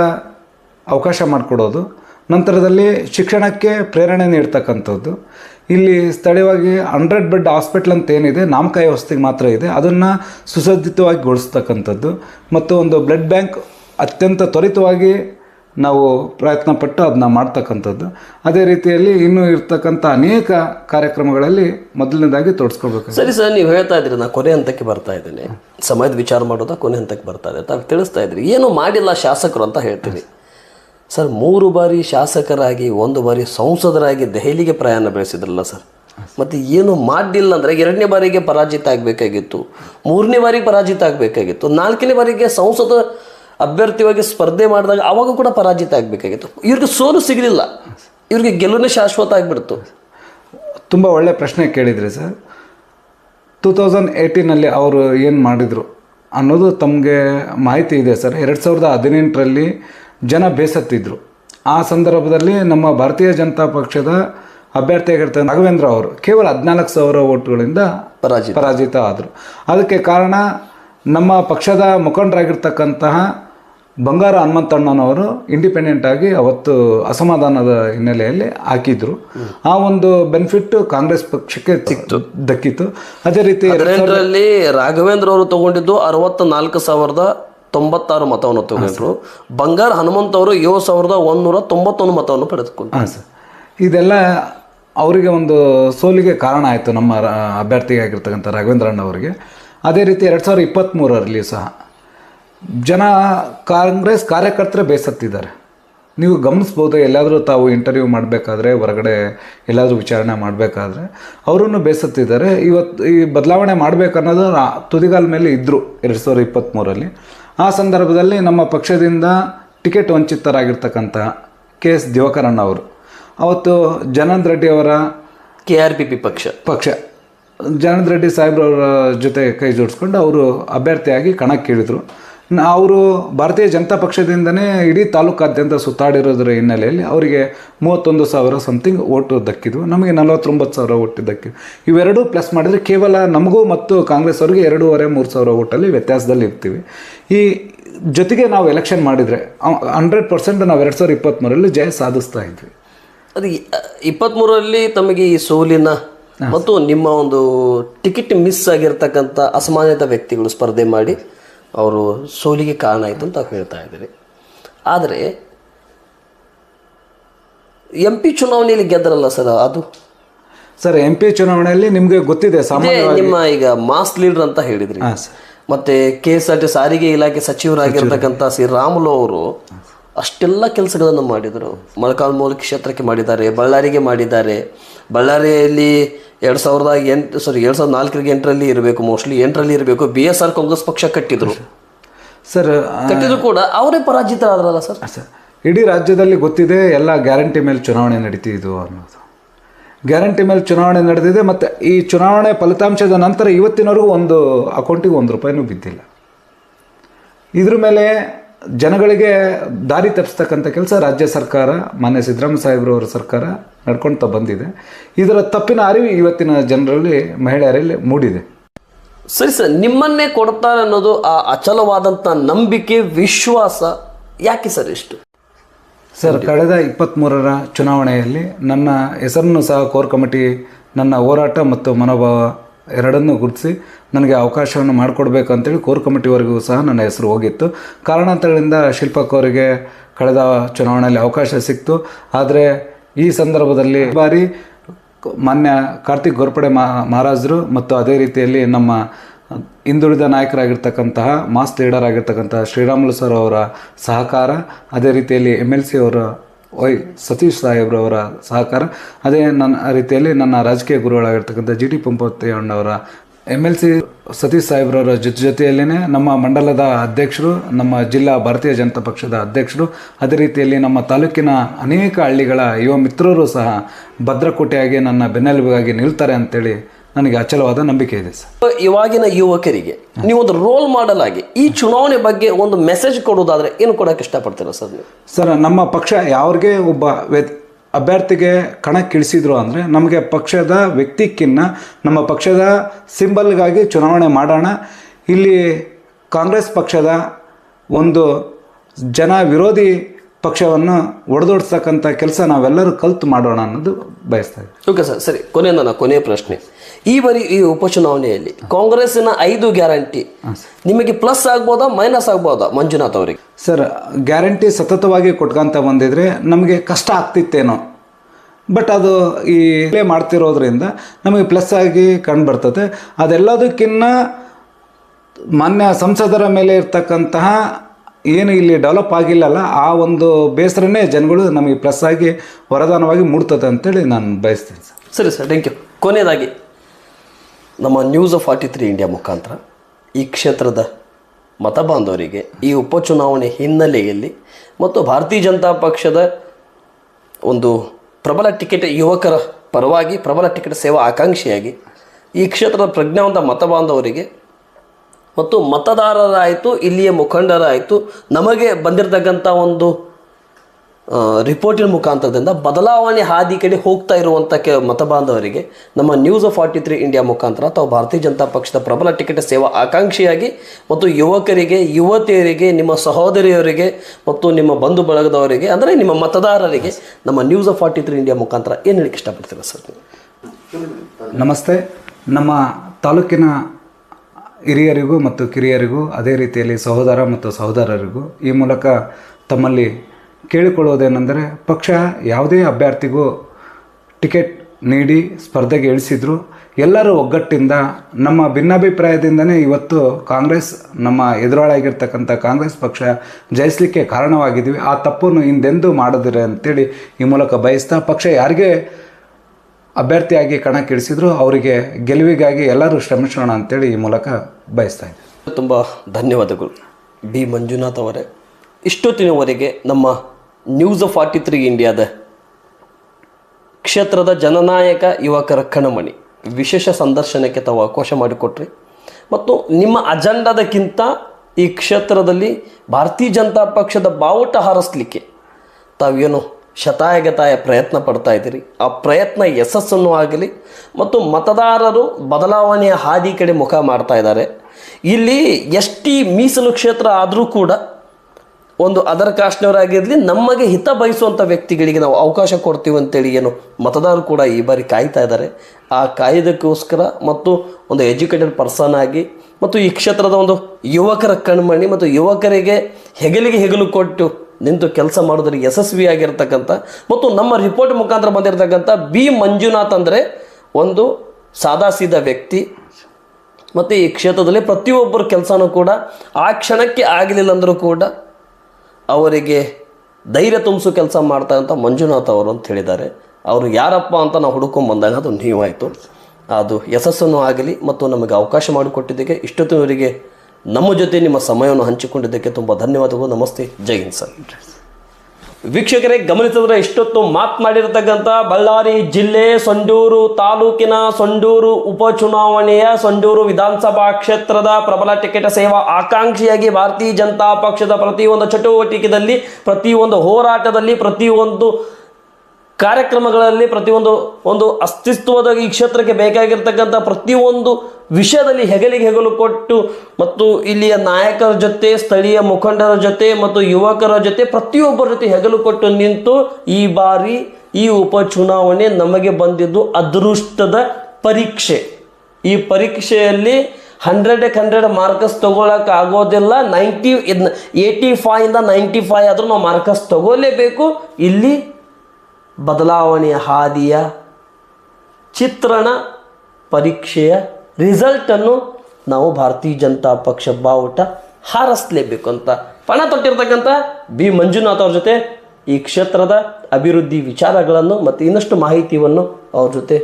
ಅವಕಾಶ ಮಾಡಿಕೊಡೋದು, ನಂತರದಲ್ಲಿ ಶಿಕ್ಷಣಕ್ಕೆ ಪ್ರೇರಣೆ ನೀಡ್ತಕ್ಕಂಥದ್ದು. ಇಲ್ಲಿ ಸ್ಥಳೀಯವಾಗಿ ಹಂಡ್ರೆಡ್ ಬೆಡ್ ಹಾಸ್ಪಿಟ್ಲ್ ಅಂತ ಏನಿದೆ, ನಾಮಕಾಯಿ ವ್ಯವಸ್ಥೆಗೆ ಮಾತ್ರ ಇದೆ. ಅದನ್ನು ಸುಸಜ್ಜಿತವಾಗಿ ಗೊಳಿಸ್ತಕ್ಕಂಥದ್ದು. ಮತ್ತು ಒಂದು ಬ್ಲಡ್ ಬ್ಯಾಂಕ್ ಅತ್ಯಂತ ತ್ವರಿತವಾಗಿ ನಾವು ಪ್ರಯತ್ನ ಪಟ್ಟು ಅದನ್ನ ಮಾಡ್ತಕ್ಕಂಥದ್ದು. ಅದೇ ರೀತಿಯಲ್ಲಿ ಇನ್ನೂ ಇರ್ತಕ್ಕಂಥ ಅನೇಕ ಕಾರ್ಯಕ್ರಮಗಳಲ್ಲಿ ಮೊದಲನೇದಾಗಿ ತೋರಿಸ್ಕೋಬೇಕು ಸರಿ ಸರ್, ನೀವು ಹೇಳ್ತಾ ಇದ್ರಿ ನಾ ಕೊನೆ ಹಂತಕ್ಕೆ ಬರ್ತಾ ಇದ್ದೀನಿ. ಸಮಯದ ವಿಚಾರ ಮಾಡೋದಾ, ಕೊನೆ ಹಂತಕ್ಕೆ ಬರ್ತಾ ಇದೆ ತಾವು ತಿಳಿಸ್ತಾ ಇದ್ರಿ ಏನು ಮಾಡಿಲ್ಲ ಶಾಸಕರು ಅಂತ ಹೇಳ್ತೀನಿ ಸರ್, ಮೂರು ಬಾರಿ ಶಾಸಕರಾಗಿ, ಒಂದು ಬಾರಿ ಸಂಸದರಾಗಿ ದೆಹಲಿಗೆ ಪ್ರಯಾಣ ಬೆಳೆಸಿದ್ರಲ್ಲ ಸರ್. ಮತ್ತು ಏನು ಮಾಡಲಿಲ್ಲ ಅಂದರೆ ಎರಡನೇ ಬಾರಿಗೆ ಪರಾಜಿತ ಆಗಬೇಕಾಗಿತ್ತು, ಮೂರನೇ ಬಾರಿಗೆ ಪರಾಜಿತ ಆಗಬೇಕಾಗಿತ್ತು, ನಾಲ್ಕನೇ ಬಾರಿಗೆ ಸಂಸದ ಅಭ್ಯರ್ಥಿಯಾಗಿ ಸ್ಪರ್ಧೆ ಮಾಡಿದಾಗ ಅವಾಗ ಕೂಡ ಪರಾಜಿತ ಆಗಬೇಕಾಗಿತ್ತು. ಇವ್ರಿಗೆ ಸೋಲು ಸಿಗಲಿಲ್ಲ. ಇವ್ರಿಗೆ ಗೆಲುವೇ ಶಾಶ್ವತ ಆಗಿಬಿಡ್ತು. ತುಂಬ ಒಳ್ಳೆ ಪ್ರಶ್ನೆ ಕೇಳಿದ್ರಿ ಸರ್. ಟೂ ತೌಸಂಡ್ ಏಯ್ಟೀನಲ್ಲಿ ಅವರು ಏನು ಮಾಡಿದರು ಅನ್ನೋದು ತಮಗೆ ಮಾಹಿತಿ ಇದೆ ಸರ್. ಎರಡು ಸಾವಿರದ ಹದಿನೆಂಟರಲ್ಲಿ ಜನ ಬೇಸತ್ತಿದ್ರು. ಆ ಸಂದರ್ಭದಲ್ಲಿ ನಮ್ಮ ಭಾರತೀಯ ಜನತಾ ಪಕ್ಷದ ಅಭ್ಯರ್ಥಿಯಾಗಿರ್ತ ರಾಘವೇಂದ್ರ ಅವರು ಕೇವಲ ಹದಿನಾಲ್ಕು ಸಾವಿರ ಓಟ್ಗಳಿಂದ ಪರಾಜಿತ. ಪರಾಜಿತ ಆದರು. ಅದಕ್ಕೆ ಕಾರಣ ನಮ್ಮ ಪಕ್ಷದ ಮುಖಂಡರಾಗಿರ್ತಕ್ಕಂತಹ ಬಂಗಾರ ಹನುಮಂತಣ್ಣನವರು ಇಂಡಿಪೆಂಡೆಂಟ್ ಆಗಿ ಅವತ್ತು ಅಸಮಾಧಾನದ ಹಿನ್ನೆಲೆಯಲ್ಲಿ ಹಾಕಿದ್ರು. ಆ ಒಂದು ಬೆನಿಫಿಟ್ ಕಾಂಗ್ರೆಸ್ ಪಕ್ಷಕ್ಕೆ ಸಿಕ್ತು ದಕ್ಕಿತ್ತು. ಅದೇ ರೀತಿ ಎರಡರಲ್ಲಿ ರಾಘವೇಂದ್ರ ಅವರು ತಗೊಂಡಿದ್ದು ಅರವತ್ತ ನಾಲ್ಕು ಸಾವಿರದ ತೊಂಬತ್ತಾರು ಮತವನ್ನು ತಗೊಂಡ್ರು. ಬಂಗಾರ ಹನುಮಂತ ಅವರು ಏಳು ಸಾವಿರದ ಒಂದೂರ ತೊಂಬತ್ತೊಂದು ಮತವನ್ನು ಪಡೆದುಕೊಂಡ್ರು. ಹಾಂ ಸರ್. ಇದೆಲ್ಲ ಅವರಿಗೆ ಒಂದು ಸೋಲಿಗೆ ಕಾರಣ ಆಯಿತು ನಮ್ಮ ರ- ಅಭ್ಯರ್ಥಿಯಾಗಿರ್ತಕ್ಕಂಥ ರಾಘವೇಂದ್ರಣ್ಣ ಅವರಿಗೆ ಅದೇ ರೀತಿ ಎರಡು ಸಾವಿರದ ಇಪ್ಪತ್ತ್ಮೂರರಲ್ಲಿ ಸಹ ಜನ ಕಾಂಗ್ರೆಸ್ ಕಾರ್ಯಕರ್ತರೇ ಬೇಸತ್ತಿದ್ದಾರೆ. ನೀವು ಗಮನಿಸ್ಬೋದು ಎಲ್ಲಾದರೂ ತಾವು ಇಂಟರ್ವ್ಯೂ ಮಾಡಬೇಕಾದ್ರೆ ಹೊರಗಡೆ ಎಲ್ಲಾದರೂ ವಿಚಾರಣೆ ಮಾಡಬೇಕಾದ್ರೆ ಅವರನ್ನು ಬೇಸತ್ತಿದ್ದಾರೆ. ಇವತ್ತು ಈ ಬದಲಾವಣೆ ಮಾಡಬೇಕನ್ನೋದು ತುದಿಗಾಲ ಮೇಲೆ ಇದ್ದರು ಎರಡು ಸಾವಿರದ ಇಪ್ಪತ್ತ್ಮೂರಲ್ಲಿ ಆ ಸಂದರ್ಭದಲ್ಲಿ ನಮ್ಮ ಪಕ್ಷದಿಂದ ಟಿಕೆಟ್ ವಂಚಿತರಾಗಿರ್ತಕ್ಕಂಥ ಕೆ ಎಸ್ ದಿವಾಕರಣ್ಣ ಅವರು ಅವತ್ತು ಜನಂದ್ ರೆಡ್ಡಿ ಅವರ ಕೆ ಆರ್ ಪಿ ಪಿ ಪಕ್ಷ. ಪಕ್ಷ ಜನಂದ್ ರೆಡ್ಡಿ ಸಾಹೇಬ್ರವರ ಜೊತೆ ಕೈ ಜೋಡಿಸ್ಕೊಂಡು ಅವರು ಅಭ್ಯರ್ಥಿಯಾಗಿ ಕಣಕ್ಕಿಳಿದ್ರು. ಅವರು ಭಾರತೀಯ ಜನತಾ ಪಕ್ಷದಿಂದನೇ ಇಡೀ ತಾಲೂಕಾದ್ಯಂತ ಸುತ್ತಾಡಿರೋದ್ರ ಹಿನ್ನೆಲೆಯಲ್ಲಿ ಅವರಿಗೆ ಮೂವತ್ತೊಂದು ಸಾವಿರ ಸಮಥಿಂಗ್ ಓಟು ದಕ್ಕಿದ್ವು. ನಮಗೆ ನಲವತ್ತೊಂಬತ್ತು ಸಾವಿರ ಓಟು ದಕ್ಕಿದ್ವು. ಇವೆರಡೂ ಪ್ಲಸ್ ಮಾಡಿದರೆ ಕೇವಲ ನಮಗೂ ಮತ್ತು ಕಾಂಗ್ರೆಸ್ ಅವರಿಗೆ ಎರಡೂವರೆ ಮೂರು ಸಾವಿರ ಓಟಲ್ಲಿ ವ್ಯತ್ಯಾಸದಲ್ಲಿ ಇರ್ತೀವಿ. ಈ ಜೊತೆಗೆ ನಾವು ಎಲೆಕ್ಷನ್ ಮಾಡಿದರೆ ಹಂಡ್ರೆಡ್ ಪರ್ಸೆಂಟ್ ನಾವು ಎರಡು ಸಾವಿರದ ಇಪ್ಪತ್ತ್ಮೂರಲ್ಲಿ ಜಯ ಸಾಧಿಸ್ತಾ ಇದ್ವಿ. ಅದು ಇಪ್ಪತ್ತ್ಮೂರರಲ್ಲಿ ತಮಗೆ ಈ ಸೋಲಿನ ಮತ್ತು ನಿಮ್ಮ ಒಂದು ಟಿಕೆಟ್ ಮಿಸ್ ಆಗಿರ್ತಕ್ಕಂಥ ಅಸಮಾನ್ಯತ ವ್ಯಕ್ತಿಗಳು ಸ್ಪರ್ಧೆ ಮಾಡಿ ಅವರು ಸೋಲಿಗೆ ಕಾರಣ ಆಯಿತು ಅಂತ ಹೇಳ್ತಾ ಇದ್ದೀರಿ. ಆದರೆ ಎಂ ಪಿ ಚುನಾವಣೆಯಲ್ಲಿ ಗೆದ್ದರಲ್ಲ ಸರ್ ಅದು? ಸರ್ ಎಂ ಪಿ ಚುನಾವಣೆಯಲ್ಲಿ ನಿಮಗೆ ಗೊತ್ತಿದೆ ನಿಮ್ಮ ಈಗ ಮಾಸ್ ಲೀಡರ್ ಅಂತ ಹೇಳಿದ್ರಿ. ಮತ್ತೆ ಕೆ ಎಸ್ ಆರ್ ಟಿ ಸಾರಿಗೆ ಇಲಾಖೆ ಸಚಿವರಾಗಿರ್ತಕ್ಕಂಥ ಶ್ರೀ ರಾಮುಲು ಅವರು ಅಷ್ಟೆಲ್ಲ ಕೆಲಸಗಳನ್ನು ಮಾಡಿದರು. ಮೊಳಕಾಲ್ಮೂರು ಕ್ಷೇತ್ರಕ್ಕೆ ಮಾಡಿದ್ದಾರೆ ಬಳ್ಳಾರಿಗೆ ಮಾಡಿದ್ದಾರೆ. ಬಳ್ಳಾರಿಯಲ್ಲಿ ಎರಡು ಸಾವಿರದ ಎಂಟು ಸಾರಿ ಎರಡು ಸಾವಿರದ ನಾಲ್ಕರಿಗೆ ಎಂಟರಲ್ಲಿ ಇರಬೇಕು ಮೋಸ್ಟ್ಲಿ ಎಂಟರಲ್ಲಿ ಇರಬೇಕು. ಬಿ ಎಸ್ ಆರ್ ಕಾಂಗ್ರೆಸ್ ಪಕ್ಷ ಕಟ್ಟಿದ್ರು. ಸರ್ ಕಟ್ಟಿದ್ರು ಕೂಡ. ಅವರೇ ಪರಾಜಿತರಾದ್ರಲ್ಲ ಸರ್? ಸರ್ ಇಡೀ ರಾಜ್ಯದಲ್ಲಿ ಗೊತ್ತಿದೆ ಎಲ್ಲ ಗ್ಯಾರಂಟಿ ಮೇಲೆ ಚುನಾವಣೆ ನಡೀತಿದ್ದು ಅನ್ನೋದು. ಗ್ಯಾರಂಟಿ ಮೇಲೆ ಚುನಾವಣೆ ನಡೆದಿದೆ ಮತ್ತು ಈ ಚುನಾವಣೆ ಫಲಿತಾಂಶದ ನಂತರ ಇವತ್ತಿನವರೆಗೂ ಒಂದು ಅಕೌಂಟಿಗೆ ಒಂದು ರೂಪಾಯಿನೂ ಬಿದ್ದಿಲ್ಲ. ಇದ್ರ ಮೇಲೆ ಜನಗಳಿಗೆ ದಾರಿ ತಪ್ಪಿಸ್ತಕ್ಕಂಥ ಕೆಲಸ ರಾಜ್ಯ ಸರ್ಕಾರ ಮಾನ್ಯ ಸಿದ್ದರಾಮಯ್ಯ ಸಾಹೇಬ್ರವರ ಸರ್ಕಾರ ನಡ್ಕೊಳ್ತಾ ಬಂದಿದೆ. ಇದರ ತಪ್ಪಿನ ಅರಿವು ಇವತ್ತಿನ ಜನರಲ್ಲಿ ಮಹಿಳೆಯರಲ್ಲಿ ಮೂಡಿದೆ. ಸರಿ ಸರ್ ನಿಮ್ಮನ್ನೇ ಕೊಡ್ತಾರೆ ಅನ್ನೋದು ಆ ಅಚಲವಾದಂಥ ನಂಬಿಕೆ ವಿಶ್ವಾಸ ಯಾಕೆ ಸರ್ ಇಷ್ಟು? ಸರ್ ಕಳೆದ ಇಪ್ಪತ್ತ್ಮೂರರ ಚುನಾವಣೆಯಲ್ಲಿ ನನ್ನ ಹೆಸರನ್ನು ಸಹ ಕೋರ್ ಕಮಿಟಿ ನನ್ನ ಹೋರಾಟ ಮತ್ತು ಮನೋಭಾವ ಎರಡನ್ನೂ ಗುರುತಿಸಿ ನನಗೆ ಅವಕಾಶವನ್ನು ಮಾಡಿಕೊಡ್ಬೇಕು ಅಂತೇಳಿ ಕೋರ್ ಕಮಿಟಿವರೆಗೂ ಸಹ ನನ್ನ ಹೆಸರು ಹೋಗಿತ್ತು. ಕಾರಣಾಂತರಗಳಿಂದ ಶಿಲ್ಪಕ್ ಅವರಿಗೆ ಕಳೆದ ಚುನಾವಣೆಯಲ್ಲಿ ಅವಕಾಶ ಸಿಕ್ತು. ಆದರೆ ಈ ಸಂದರ್ಭದಲ್ಲಿ ಬಾರಿ ಮಾನ್ಯ ಕಾರ್ತಿಕ್ ಗೋರ್ಪಡೆ ಮಹಾರಾಜರು ಮತ್ತು ಅದೇ ರೀತಿಯಲ್ಲಿ ನಮ್ಮ ಹಿಂದುಳಿದ ನಾಯಕರಾಗಿರ್ತಕ್ಕಂತಹ ಮಾಸ್ ಲೀಡರ್ ಆಗಿರ್ತಕ್ಕಂತಹ ಶ್ರೀರಾಮುಲು ಸರ್ ಅವರ ಸಹಕಾರ, ಅದೇ ರೀತಿಯಲ್ಲಿ ಎಂ ಎಲ್ ಸಿ ಅವರ ವೈ ಸತೀಶ್ ಸಾಹೇಬ್ರವರ ಸಹಕಾರ. ಅದೇ ನನ್ನ ರೀತಿಯಲ್ಲಿ ನನ್ನ ರಾಜಕೀಯ ಗುರುಗಳಾಗಿರ್ತಕ್ಕಂಥ ಜಿ ಟಿ ಪಂಪತಿಯಣ್ಣವರ ಎಂ ಎಲ್ ಸಿ ಸತೀಶ್ ಸಾಹೇಬ್ರವರ ಜೊತೆ ಜೊತೆಯಲ್ಲಿನೇ ನಮ್ಮ ಮಂಡಲದ ಅಧ್ಯಕ್ಷರು, ನಮ್ಮ ಜಿಲ್ಲಾ ಭಾರತೀಯ ಜನತಾ ಪಕ್ಷದ ಅಧ್ಯಕ್ಷರು, ಅದೇ ರೀತಿಯಲ್ಲಿ ನಮ್ಮ ತಾಲೂಕಿನ ಅನೇಕ ಹಳ್ಳಿಗಳ ಯುವ ಮಿತ್ರರು ಸಹ ಭದ್ರಕೋಟೆಯಾಗಿ ನನ್ನ ಬೆನ್ನೆಲುಬಾಗಿ ನಿಲ್ತಾರೆ ಅಂತೇಳಿ ನನಗೆ ಅಚಲವಾದ ನಂಬಿಕೆ ಇದೆ ಸರ್. ಇವಾಗಿನ ಯುವಕರಿಗೆ ನೀವು ಒಂದು ರೋಲ್ ಮಾಡೆಲ್ ಆಗಿ ಈ ಚುನಾವಣೆ ಬಗ್ಗೆ ಒಂದು ಮೆಸೇಜ್ ಕೊಡೋದಾದ್ರೆ ಏನು ಕೊಡಕ್ಕೆ ಇಷ್ಟಪಡ್ತೀರಾ ಸರ್ ನೀವು? ಸರ್ ನಮ್ಮ ಪಕ್ಷ ಯಾವ್ರಿಗೆ ಒಬ್ಬ ಅಭ್ಯರ್ಥಿಗೆ ಅಭ್ಯರ್ಥಿಗೆ ಕಣಕ್ಕಿಳಿಸಿದ್ರು ಅಂದರೆ ನಮಗೆ ಪಕ್ಷದ ವ್ಯಕ್ತಿಕ್ಕಿನ್ನ ನಮ್ಮ ಪಕ್ಷದ ಸಿಂಬಲ್ಗಾಗಿ ಚುನಾವಣೆ ಮಾಡೋಣ. ಇಲ್ಲಿ ಕಾಂಗ್ರೆಸ್ ಪಕ್ಷದ ಒಂದು ಜನ ವಿರೋಧಿ ಪಕ್ಷವನ್ನು ಒಡೆದೋಡ್ಸ್ತಕ್ಕಂಥ ಕೆಲಸ ನಾವೆಲ್ಲರೂ ಕಲ್ತು ಮಾಡೋಣ ಅನ್ನೋದು ಬಯಸ್ತಾ ಇದ್ದೀವಿ ಓಕೆ ಸರ್ ಸರಿ ಕೊನೆ ನನ್ನ ಕೊನೆಯ ಪ್ರಶ್ನೆ. ಈ ಬಾರಿ ಈ ಉಪಚುನಾವಣೆಯಲ್ಲಿ ಕಾಂಗ್ರೆಸ್ನ ಐದು ಗ್ಯಾರಂಟಿ. ನಿಮಗೆ ಪ್ಲಸ್ ಆಗ್ಬೋದಾ ಮೈನಸ್ ಆಗ್ಬೋದಾ ಮಂಜುನಾಥ್ ಅವರಿಗೆ? ಸರ್ ಗ್ಯಾರಂಟಿ ಸತತವಾಗಿ ಕೊಟ್ಕೊಂತ ಬಂದಿದ್ರೆ ನಮಗೆ ಕಷ್ಟ ಆಗ್ತಿತ್ತೇನೋ. ಬಟ್ ಅದು ಈ ಪ್ಲೇ ಮಾಡ್ತಿರೋದ್ರಿಂದ ನಮಗೆ ಪ್ಲಸ್ ಆಗಿ ಕಂಡು ಬರ್ತದೆ. ಅದೆಲ್ಲದಕ್ಕಿನ್ನ ಮಾನ್ಯ ಸಂಸದರ ಮೇಲೆ ಇರ್ತಕ್ಕಂತಹ ಏನು ಇಲ್ಲಿ ಡೆವಲಪ್ ಆಗಿಲ್ಲಲ್ಲ ಆ ಒಂದು ಬೇಸರನೇ ಜನಗಳು ನಮಗೆ ಪ್ಲಸ್ ಆಗಿ ವರದಾನವಾಗಿ ಮೂಡ್ತದೆ ಅಂತೇಳಿ ನಾನು ಬಯಸ್ತೀನಿ ಸರ್. ಸರಿ ಸರ್. ಥ್ಯಾಂಕ್ ಯು ಕೊನೆಯದಾಗಿ ನಮ್ಮ ನ್ಯೂಸ್ ಫಾರ್ಟಿ ತ್ರೀ ಇಂಡಿಯಾ ಮುಖಾಂತರ ಈ ಕ್ಷೇತ್ರದ ಮತ ಬಾಂಧವರಿಗೆ ಈ ಉಪಚುನಾವಣೆ ಹಿನ್ನೆಲೆಯಲ್ಲಿ ಮತ್ತು ಭಾರತೀಯ ಜನತಾ ಪಕ್ಷದ ಒಂದು ಪ್ರಬಲ ಟಿಕೆಟ್ ಯುವಕರ ಪರವಾಗಿ ಪ್ರಬಲ ಟಿಕೆಟ್ ಸೇವಾ ಆಕಾಂಕ್ಷಿಯಾಗಿ ಈ ಕ್ಷೇತ್ರದ ಪ್ರಜ್ಞಾವಂತ ಮತ ಬಾಂಧವರಿಗೆ ಮತ್ತು ಮತದಾರರಾಯಿತು, ಇಲ್ಲಿಯ ಮುಖಂಡರಾಯಿತು, ನಮಗೆ ಬಂದಿರತಕ್ಕಂಥ ಒಂದು ರಿಪೋರ್ಟಿನ ಮುಖಾಂತರದಿಂದ ಬದಲಾವಣೆ ಹಾದಿ ಕಡೆ ಹೋಗ್ತಾ ಇರುವಂಥ ಕೆ ಮತಬಾಂಧವರಿಗೆ ನಮ್ಮ ನ್ಯೂಸ್ ಫಾರ್ಟಿ ತ್ರೀ ಇಂಡಿಯಾ ಮುಖಾಂತರ ತಾವು ಭಾರತೀಯ ಜನತಾ ಪಕ್ಷದ ಪ್ರಬಲ ಟಿಕೆಟ್ ಸೇವಾ ಆಕಾಂಕ್ಷಿಯಾಗಿ ಮತ್ತು ಯುವಕರಿಗೆ, ಯುವತಿಯರಿಗೆ, ನಿಮ್ಮ ಸಹೋದರಿಯರಿಗೆ ಮತ್ತು ನಿಮ್ಮ ಬಂಧು ಬಳಗದವರಿಗೆ, ಅಂದರೆ ನಿಮ್ಮ ಮತದಾರರಿಗೆ ನಮ್ಮ ನ್ಯೂಸ್ ಫಾರ್ಟಿ ತ್ರೀ ಇಂಡಿಯಾ ಮುಖಾಂತರ ಏನು ಹೇಳಕ್ಕೆ ಇಷ್ಟಪಡ್ತೀರಾ ಸರ್ ನಮಸ್ತೆ. ನಮ್ಮ ತಾಲೂಕಿನ ಹಿರಿಯರಿಗೂ ಮತ್ತು ಕಿರಿಯರಿಗೂ ಅದೇ ರೀತಿಯಲ್ಲಿ ಸಹೋದರ ಮತ್ತು ಸಹೋದರರಿಗೂ ಈ ಮೂಲಕ ತಮ್ಮಲ್ಲಿ ಕೇಳಿಕೊಳ್ಳುವುದೇನೆಂದರೆ ಪಕ್ಷ ಯಾವುದೇ ಅಭ್ಯರ್ಥಿಗೂ ಟಿಕೆಟ್ ನೀಡಿ ಸ್ಪರ್ಧೆಗೆ ಇಳಿಸಿದ್ರು. ಎಲ್ಲರೂ ಒಗ್ಗಟ್ಟಿಂದ ನಮ್ಮ ಭಿನ್ನಾಭಿಪ್ರಾಯದಿಂದನೇ ಇವತ್ತು ಕಾಂಗ್ರೆಸ್ ನಮ್ಮ ಎದುರಾಳಾಗಿರ್ತಕ್ಕಂಥ ಕಾಂಗ್ರೆಸ್ ಪಕ್ಷ ಜಯಿಸಲಿಕ್ಕೆ ಕಾರಣವಾಗಿದ್ದೀವಿ. ಆ ತಪ್ಪನ್ನು ಹಿಂದೆಂದೂ ಮಾಡಿದ್ರೆ ಅಂತೇಳಿ ಈ ಮೂಲಕ ಬಯಸ್ತಾ ಪಕ್ಷ ಯಾರಿಗೆ ಅಭ್ಯರ್ಥಿಯಾಗಿ ಕಣಕ್ಕಿಳಿಸಿದ್ರು ಅವರಿಗೆ ಗೆಲುವಿಗಾಗಿ ಎಲ್ಲರೂ ಶ್ರಮಿಸೋಣ ಅಂತೇಳಿ ಈ ಮೂಲಕ ಬಯಸ್ತಾ ಇದ್ದೀವಿ ತುಂಬ ಧನ್ಯವಾದಗಳು. ಬಿ ಮಂಜುನಾಥ್ ಅವರೇ, ಇಷ್ಟೊತ್ತಿನವರೆಗೆ ನಮ್ಮ ನ್ಯೂಸ್ ಫಾರ್ಟಿ ತ್ರೀ ಇಂಡಿಯಾದ ಕ್ಷೇತ್ರದ ಜನನಾಯಕ ಯುವಕರ ಕಣಮಣಿ. ವಿಶೇಷ ಸಂದರ್ಶನಕ್ಕೆ ತಾವು ಅವಕಾಶ ಮಾಡಿಕೊಟ್ರಿ. ಮತ್ತು ನಿಮ್ಮ ಅಜೆಂಡಾದಕ್ಕಿಂತ ಈ ಕ್ಷೇತ್ರದಲ್ಲಿ ಭಾರತೀಯ ಜನತಾ ಪಕ್ಷದ ಬಾವುಟ ಹಾರಿಸ್ಲಿಕ್ಕೆ ತಾವೇನು ಶತಾಯಗತಾಯ ಪ್ರಯತ್ನ ಪಡ್ತಾ ಇದ್ದೀರಿ? ಆ ಪ್ರಯತ್ನ ಯಶಸ್ಸನ್ನು ಆಗಲಿ ಮತ್ತು ಮತದಾರರು ಬದಲಾವಣೆಯ ಹಾದಿ ಕಡೆ ಮುಖ ಮಾಡ್ತಾ ಇದ್ದಾರೆ. ಇಲ್ಲಿ ಎಸ್ ಟಿ ಮೀಸಲು ಕ್ಷೇತ್ರ ಆದರೂ ಕೂಡ ಒಂದು ಅದರ್ ಕಾಸ್ಟ್ನವರಾಗಿರಲಿ ನಮಗೆ ಹಿತ ಬಯಸುವಂಥ ವ್ಯಕ್ತಿಗಳಿಗೆ ನಾವು ಅವಕಾಶ ಕೊಡ್ತೀವಿ ಅಂತೇಳಿ ಏನು ಮತದಾರರು ಕೂಡ ಈ ಬಾರಿ ಕಾಯ್ತಾ ಇದ್ದಾರೆ. ಆ ಕಾಯ್ದಕ್ಕೋಸ್ಕರ ಮತ್ತು ಒಂದು ಎಜುಕೇಟೆಡ್ ಪರ್ಸನ್ ಆಗಿ ಮತ್ತು ಈ ಕ್ಷೇತ್ರದ ಒಂದು ಯುವಕರ ಕಣ್ಮಣಿ ಮತ್ತು ಯುವಕರಿಗೆ ಹೆಗಲಿಗೆ ಹೆಗಲು ಕೊಟ್ಟು ನಿಂತು ಕೆಲಸ ಮಾಡೋದ್ರಲ್ಲಿ ಯಶಸ್ವಿಯಾಗಿರ್ತಕ್ಕಂಥ ಮತ್ತು ನಮ್ಮ ರಿಪೋರ್ಟ್ ಮುಖಾಂತರ ಬಂದಿರತಕ್ಕಂಥ ಬಿ ಮಂಜುನಾಥ್ ಅಂದರೆ ಒಂದು ಸಾದಾ ಸೀದಾ ವ್ಯಕ್ತಿ. ಮತ್ತು ಈ ಕ್ಷೇತ್ರದಲ್ಲಿ ಪ್ರತಿಯೊಬ್ಬರ ಕೆಲಸನೂ ಕೂಡ ಆ ಕ್ಷಣಕ್ಕೆ ಆಗಲಿಲ್ಲ ಅಂದರೂ ಕೂಡ ಅವರಿಗೆ ಧೈರ್ಯ ತುಂಬಿಸು ಕೆಲಸ ಮಾಡ್ತಾ ಅಂತ ಮಂಜುನಾಥ್ ಅವರು ಅಂತ ಹೇಳಿದ್ದಾರೆ. ಅವರು ಯಾರಪ್ಪ ಅಂತ ನಾವು ಹುಡುಕೊಂಡು ಬಂದಾಗ ಅದು ನೀವಾಯಿತು. ಅದು ಯಶಸ್ಸನ್ನು ಆಗಲಿ ಮತ್ತು ನಮಗೆ ಅವಕಾಶ ಮಾಡಿಕೊಟ್ಟಿದ್ದಕ್ಕೆ ಇಷ್ಟೊತ್ತಿನವರಿಗೆ ನಮ್ಮ ಜೊತೆ ನಿಮ್ಮ ಸಮಯವನ್ನು ಹಂಚಿಕೊಂಡಿದ್ದಕ್ಕೆ ತುಂಬ ಧನ್ಯವಾದಗಳು. ನಮಸ್ತೆ. ಜೈ ಸರ್. ವೀಕ್ಷಕರೇ, ಗಮನಿಸಿದ್ರೆ ಇಷ್ಟೊತ್ತು ಮಾತನಾಡಿರ್ತಕ್ಕಂಥ ಬಳ್ಳಾರಿ ಜಿಲ್ಲೆ ಸಂಡೂರು ತಾಲೂಕಿನ ಸಂಡೂರು ಉಪಚುನಾವಣೆಯ ಸಂಡೂರು ವಿಧಾನಸಭಾ ಕ್ಷೇತ್ರದ ಪ್ರಬಲ ಟಿಕೆಟ್ ಸೇವಾ ಆಕಾಂಕ್ಷಿಯಾಗಿ ಭಾರತೀಯ ಜನತಾ ಪಕ್ಷದ ಪ್ರತಿಯೊಂದು ಚಟುವಟಿಕೆಯಲ್ಲಿ ಪ್ರತಿಯೊಂದು ಹೋರಾಟದಲ್ಲಿ, ಪ್ರತಿಯೊಂದು ಕಾರ್ಯಕ್ರಮಗಳಲ್ಲಿ ಪ್ರತಿಯೊಂದು ಒಂದು ಅಸ್ತಿತ್ವದ ಈ ಕ್ಷೇತ್ರಕ್ಕೆ ಬೇಕಾಗಿರ್ತಕ್ಕಂಥ ಪ್ರತಿಯೊಂದು ವಿಷಯದಲ್ಲಿ ಹೆಗಲಿಗೆ ಹೆಗಲು ಕೊಟ್ಟು ಮತ್ತು ಇಲ್ಲಿಯ ನಾಯಕರ ಜೊತೆ, ಸ್ಥಳೀಯ ಮುಖಂಡರ ಜೊತೆ ಮತ್ತು ಯುವಕರ ಜೊತೆ ಪ್ರತಿಯೊಬ್ಬರ ಜೊತೆ ಹೆಗಲು ಕೊಟ್ಟು ನಿಂತು ಈ ಬಾರಿ ಈ ಉಪಚುನಾವಣೆ ನಮಗೆ ಬಂದಿದ್ದು ಅದೃಷ್ಟದ ಪರೀಕ್ಷೆ. ಈ ಪರೀಕ್ಷೆಯಲ್ಲಿ ಹಂಡ್ರೆಡಕ್ಕೆ ಹಂಡ್ರೆಡ್ ಮಾರ್ಕಸ್ ತಗೊಳಕ್ ಆಗೋದಿಲ್ಲ. ನೈಂಟಿ ಏಯ್ಟಿ ಇಂದ ನೈಂಟಿ ಫೈವ್ ಆದರೂ ನಾವು ಮಾರ್ಕಸ್ ತಗೋಲೇಬೇಕು. ಇಲ್ಲಿ ಬದಲಾವಣೆಯ ಹಾದಿಯ ಚಿತ್ರಣ ಪರೀಕ್ಷೆಯ ರಿಸಲ್ಟನ್ನು ನಾವು ಭಾರತೀಯ ಜನತಾ ಪಕ್ಷ ಬಾವುಟ ಹಾರಿಸ್ಲೇಬೇಕು ಅಂತ. ಪಣ ತೊಟ್ಟಿರ್ತಕ್ಕಂಥ ಬಿ. ಮಂಜುನಾಥ್ ಅವ್ರ ಜೊತೆ ಈ ಕ್ಷೇತ್ರದ ಅಭಿವೃದ್ಧಿ ವಿಚಾರಗಳನ್ನು ಮತ್ತು ಇನ್ನಷ್ಟು ಮಾಹಿತಿಯನ್ನು ಅವ್ರ ಜೊತೆ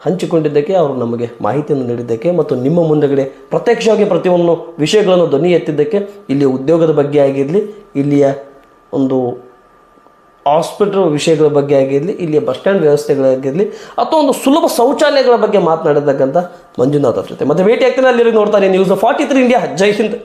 ಹಂಚಿಕೊಂಡಿದ್ದಕ್ಕೆ, ಅವರು ನಮಗೆ ಮಾಹಿತಿಯನ್ನು ನೀಡಿದ್ದಕ್ಕೆ ಮತ್ತು ನಿಮ್ಮ ಮುಂದೆಗಡೆ ಪ್ರತ್ಯಕ್ಷವಾಗಿ ಪ್ರತಿಯೊಂದು ವಿಷಯಗಳನ್ನು ಧ್ವನಿ ಎತ್ತಿದ್ದಕ್ಕೆ, ಇಲ್ಲಿ ಉದ್ಯೋಗದ ಬಗ್ಗೆ ಆಗಿರಲಿ, ಇಲ್ಲಿಯ ಒಂದು ಹಾಸ್ಪಿಟಲ್ ವಿಷಯಗಳ ಬಗ್ಗೆ ಆಗಿರಲಿ, ಇಲ್ಲಿಯ ಬಸ್ ಸ್ಟ್ಯಾಂಡ್ ವ್ಯವಸ್ಥೆಗಳಾಗಿರಲಿ ಅಥವಾ ಒಂದು ಸುಲಭ ಶೌಚಾಲಯಗಳ ಬಗ್ಗೆ ಮಾತನಾಡತಕ್ಕಂಥ ಮಂಜುನಾಥ್ ಅವ್ರ ಜೊತೆ. ಮತ್ತೆ ಭೇಟಿ ಆಗ್ತೀನಿ ಅಲ್ಲಿ ನೋಡ್ತಾರೆ. ನ್ಯೂಸ್ ಫಾರ್ಟಿ ತ್ರೀ ಇಂಡಿಯಾ ಜೈ ಹಿಂದ್.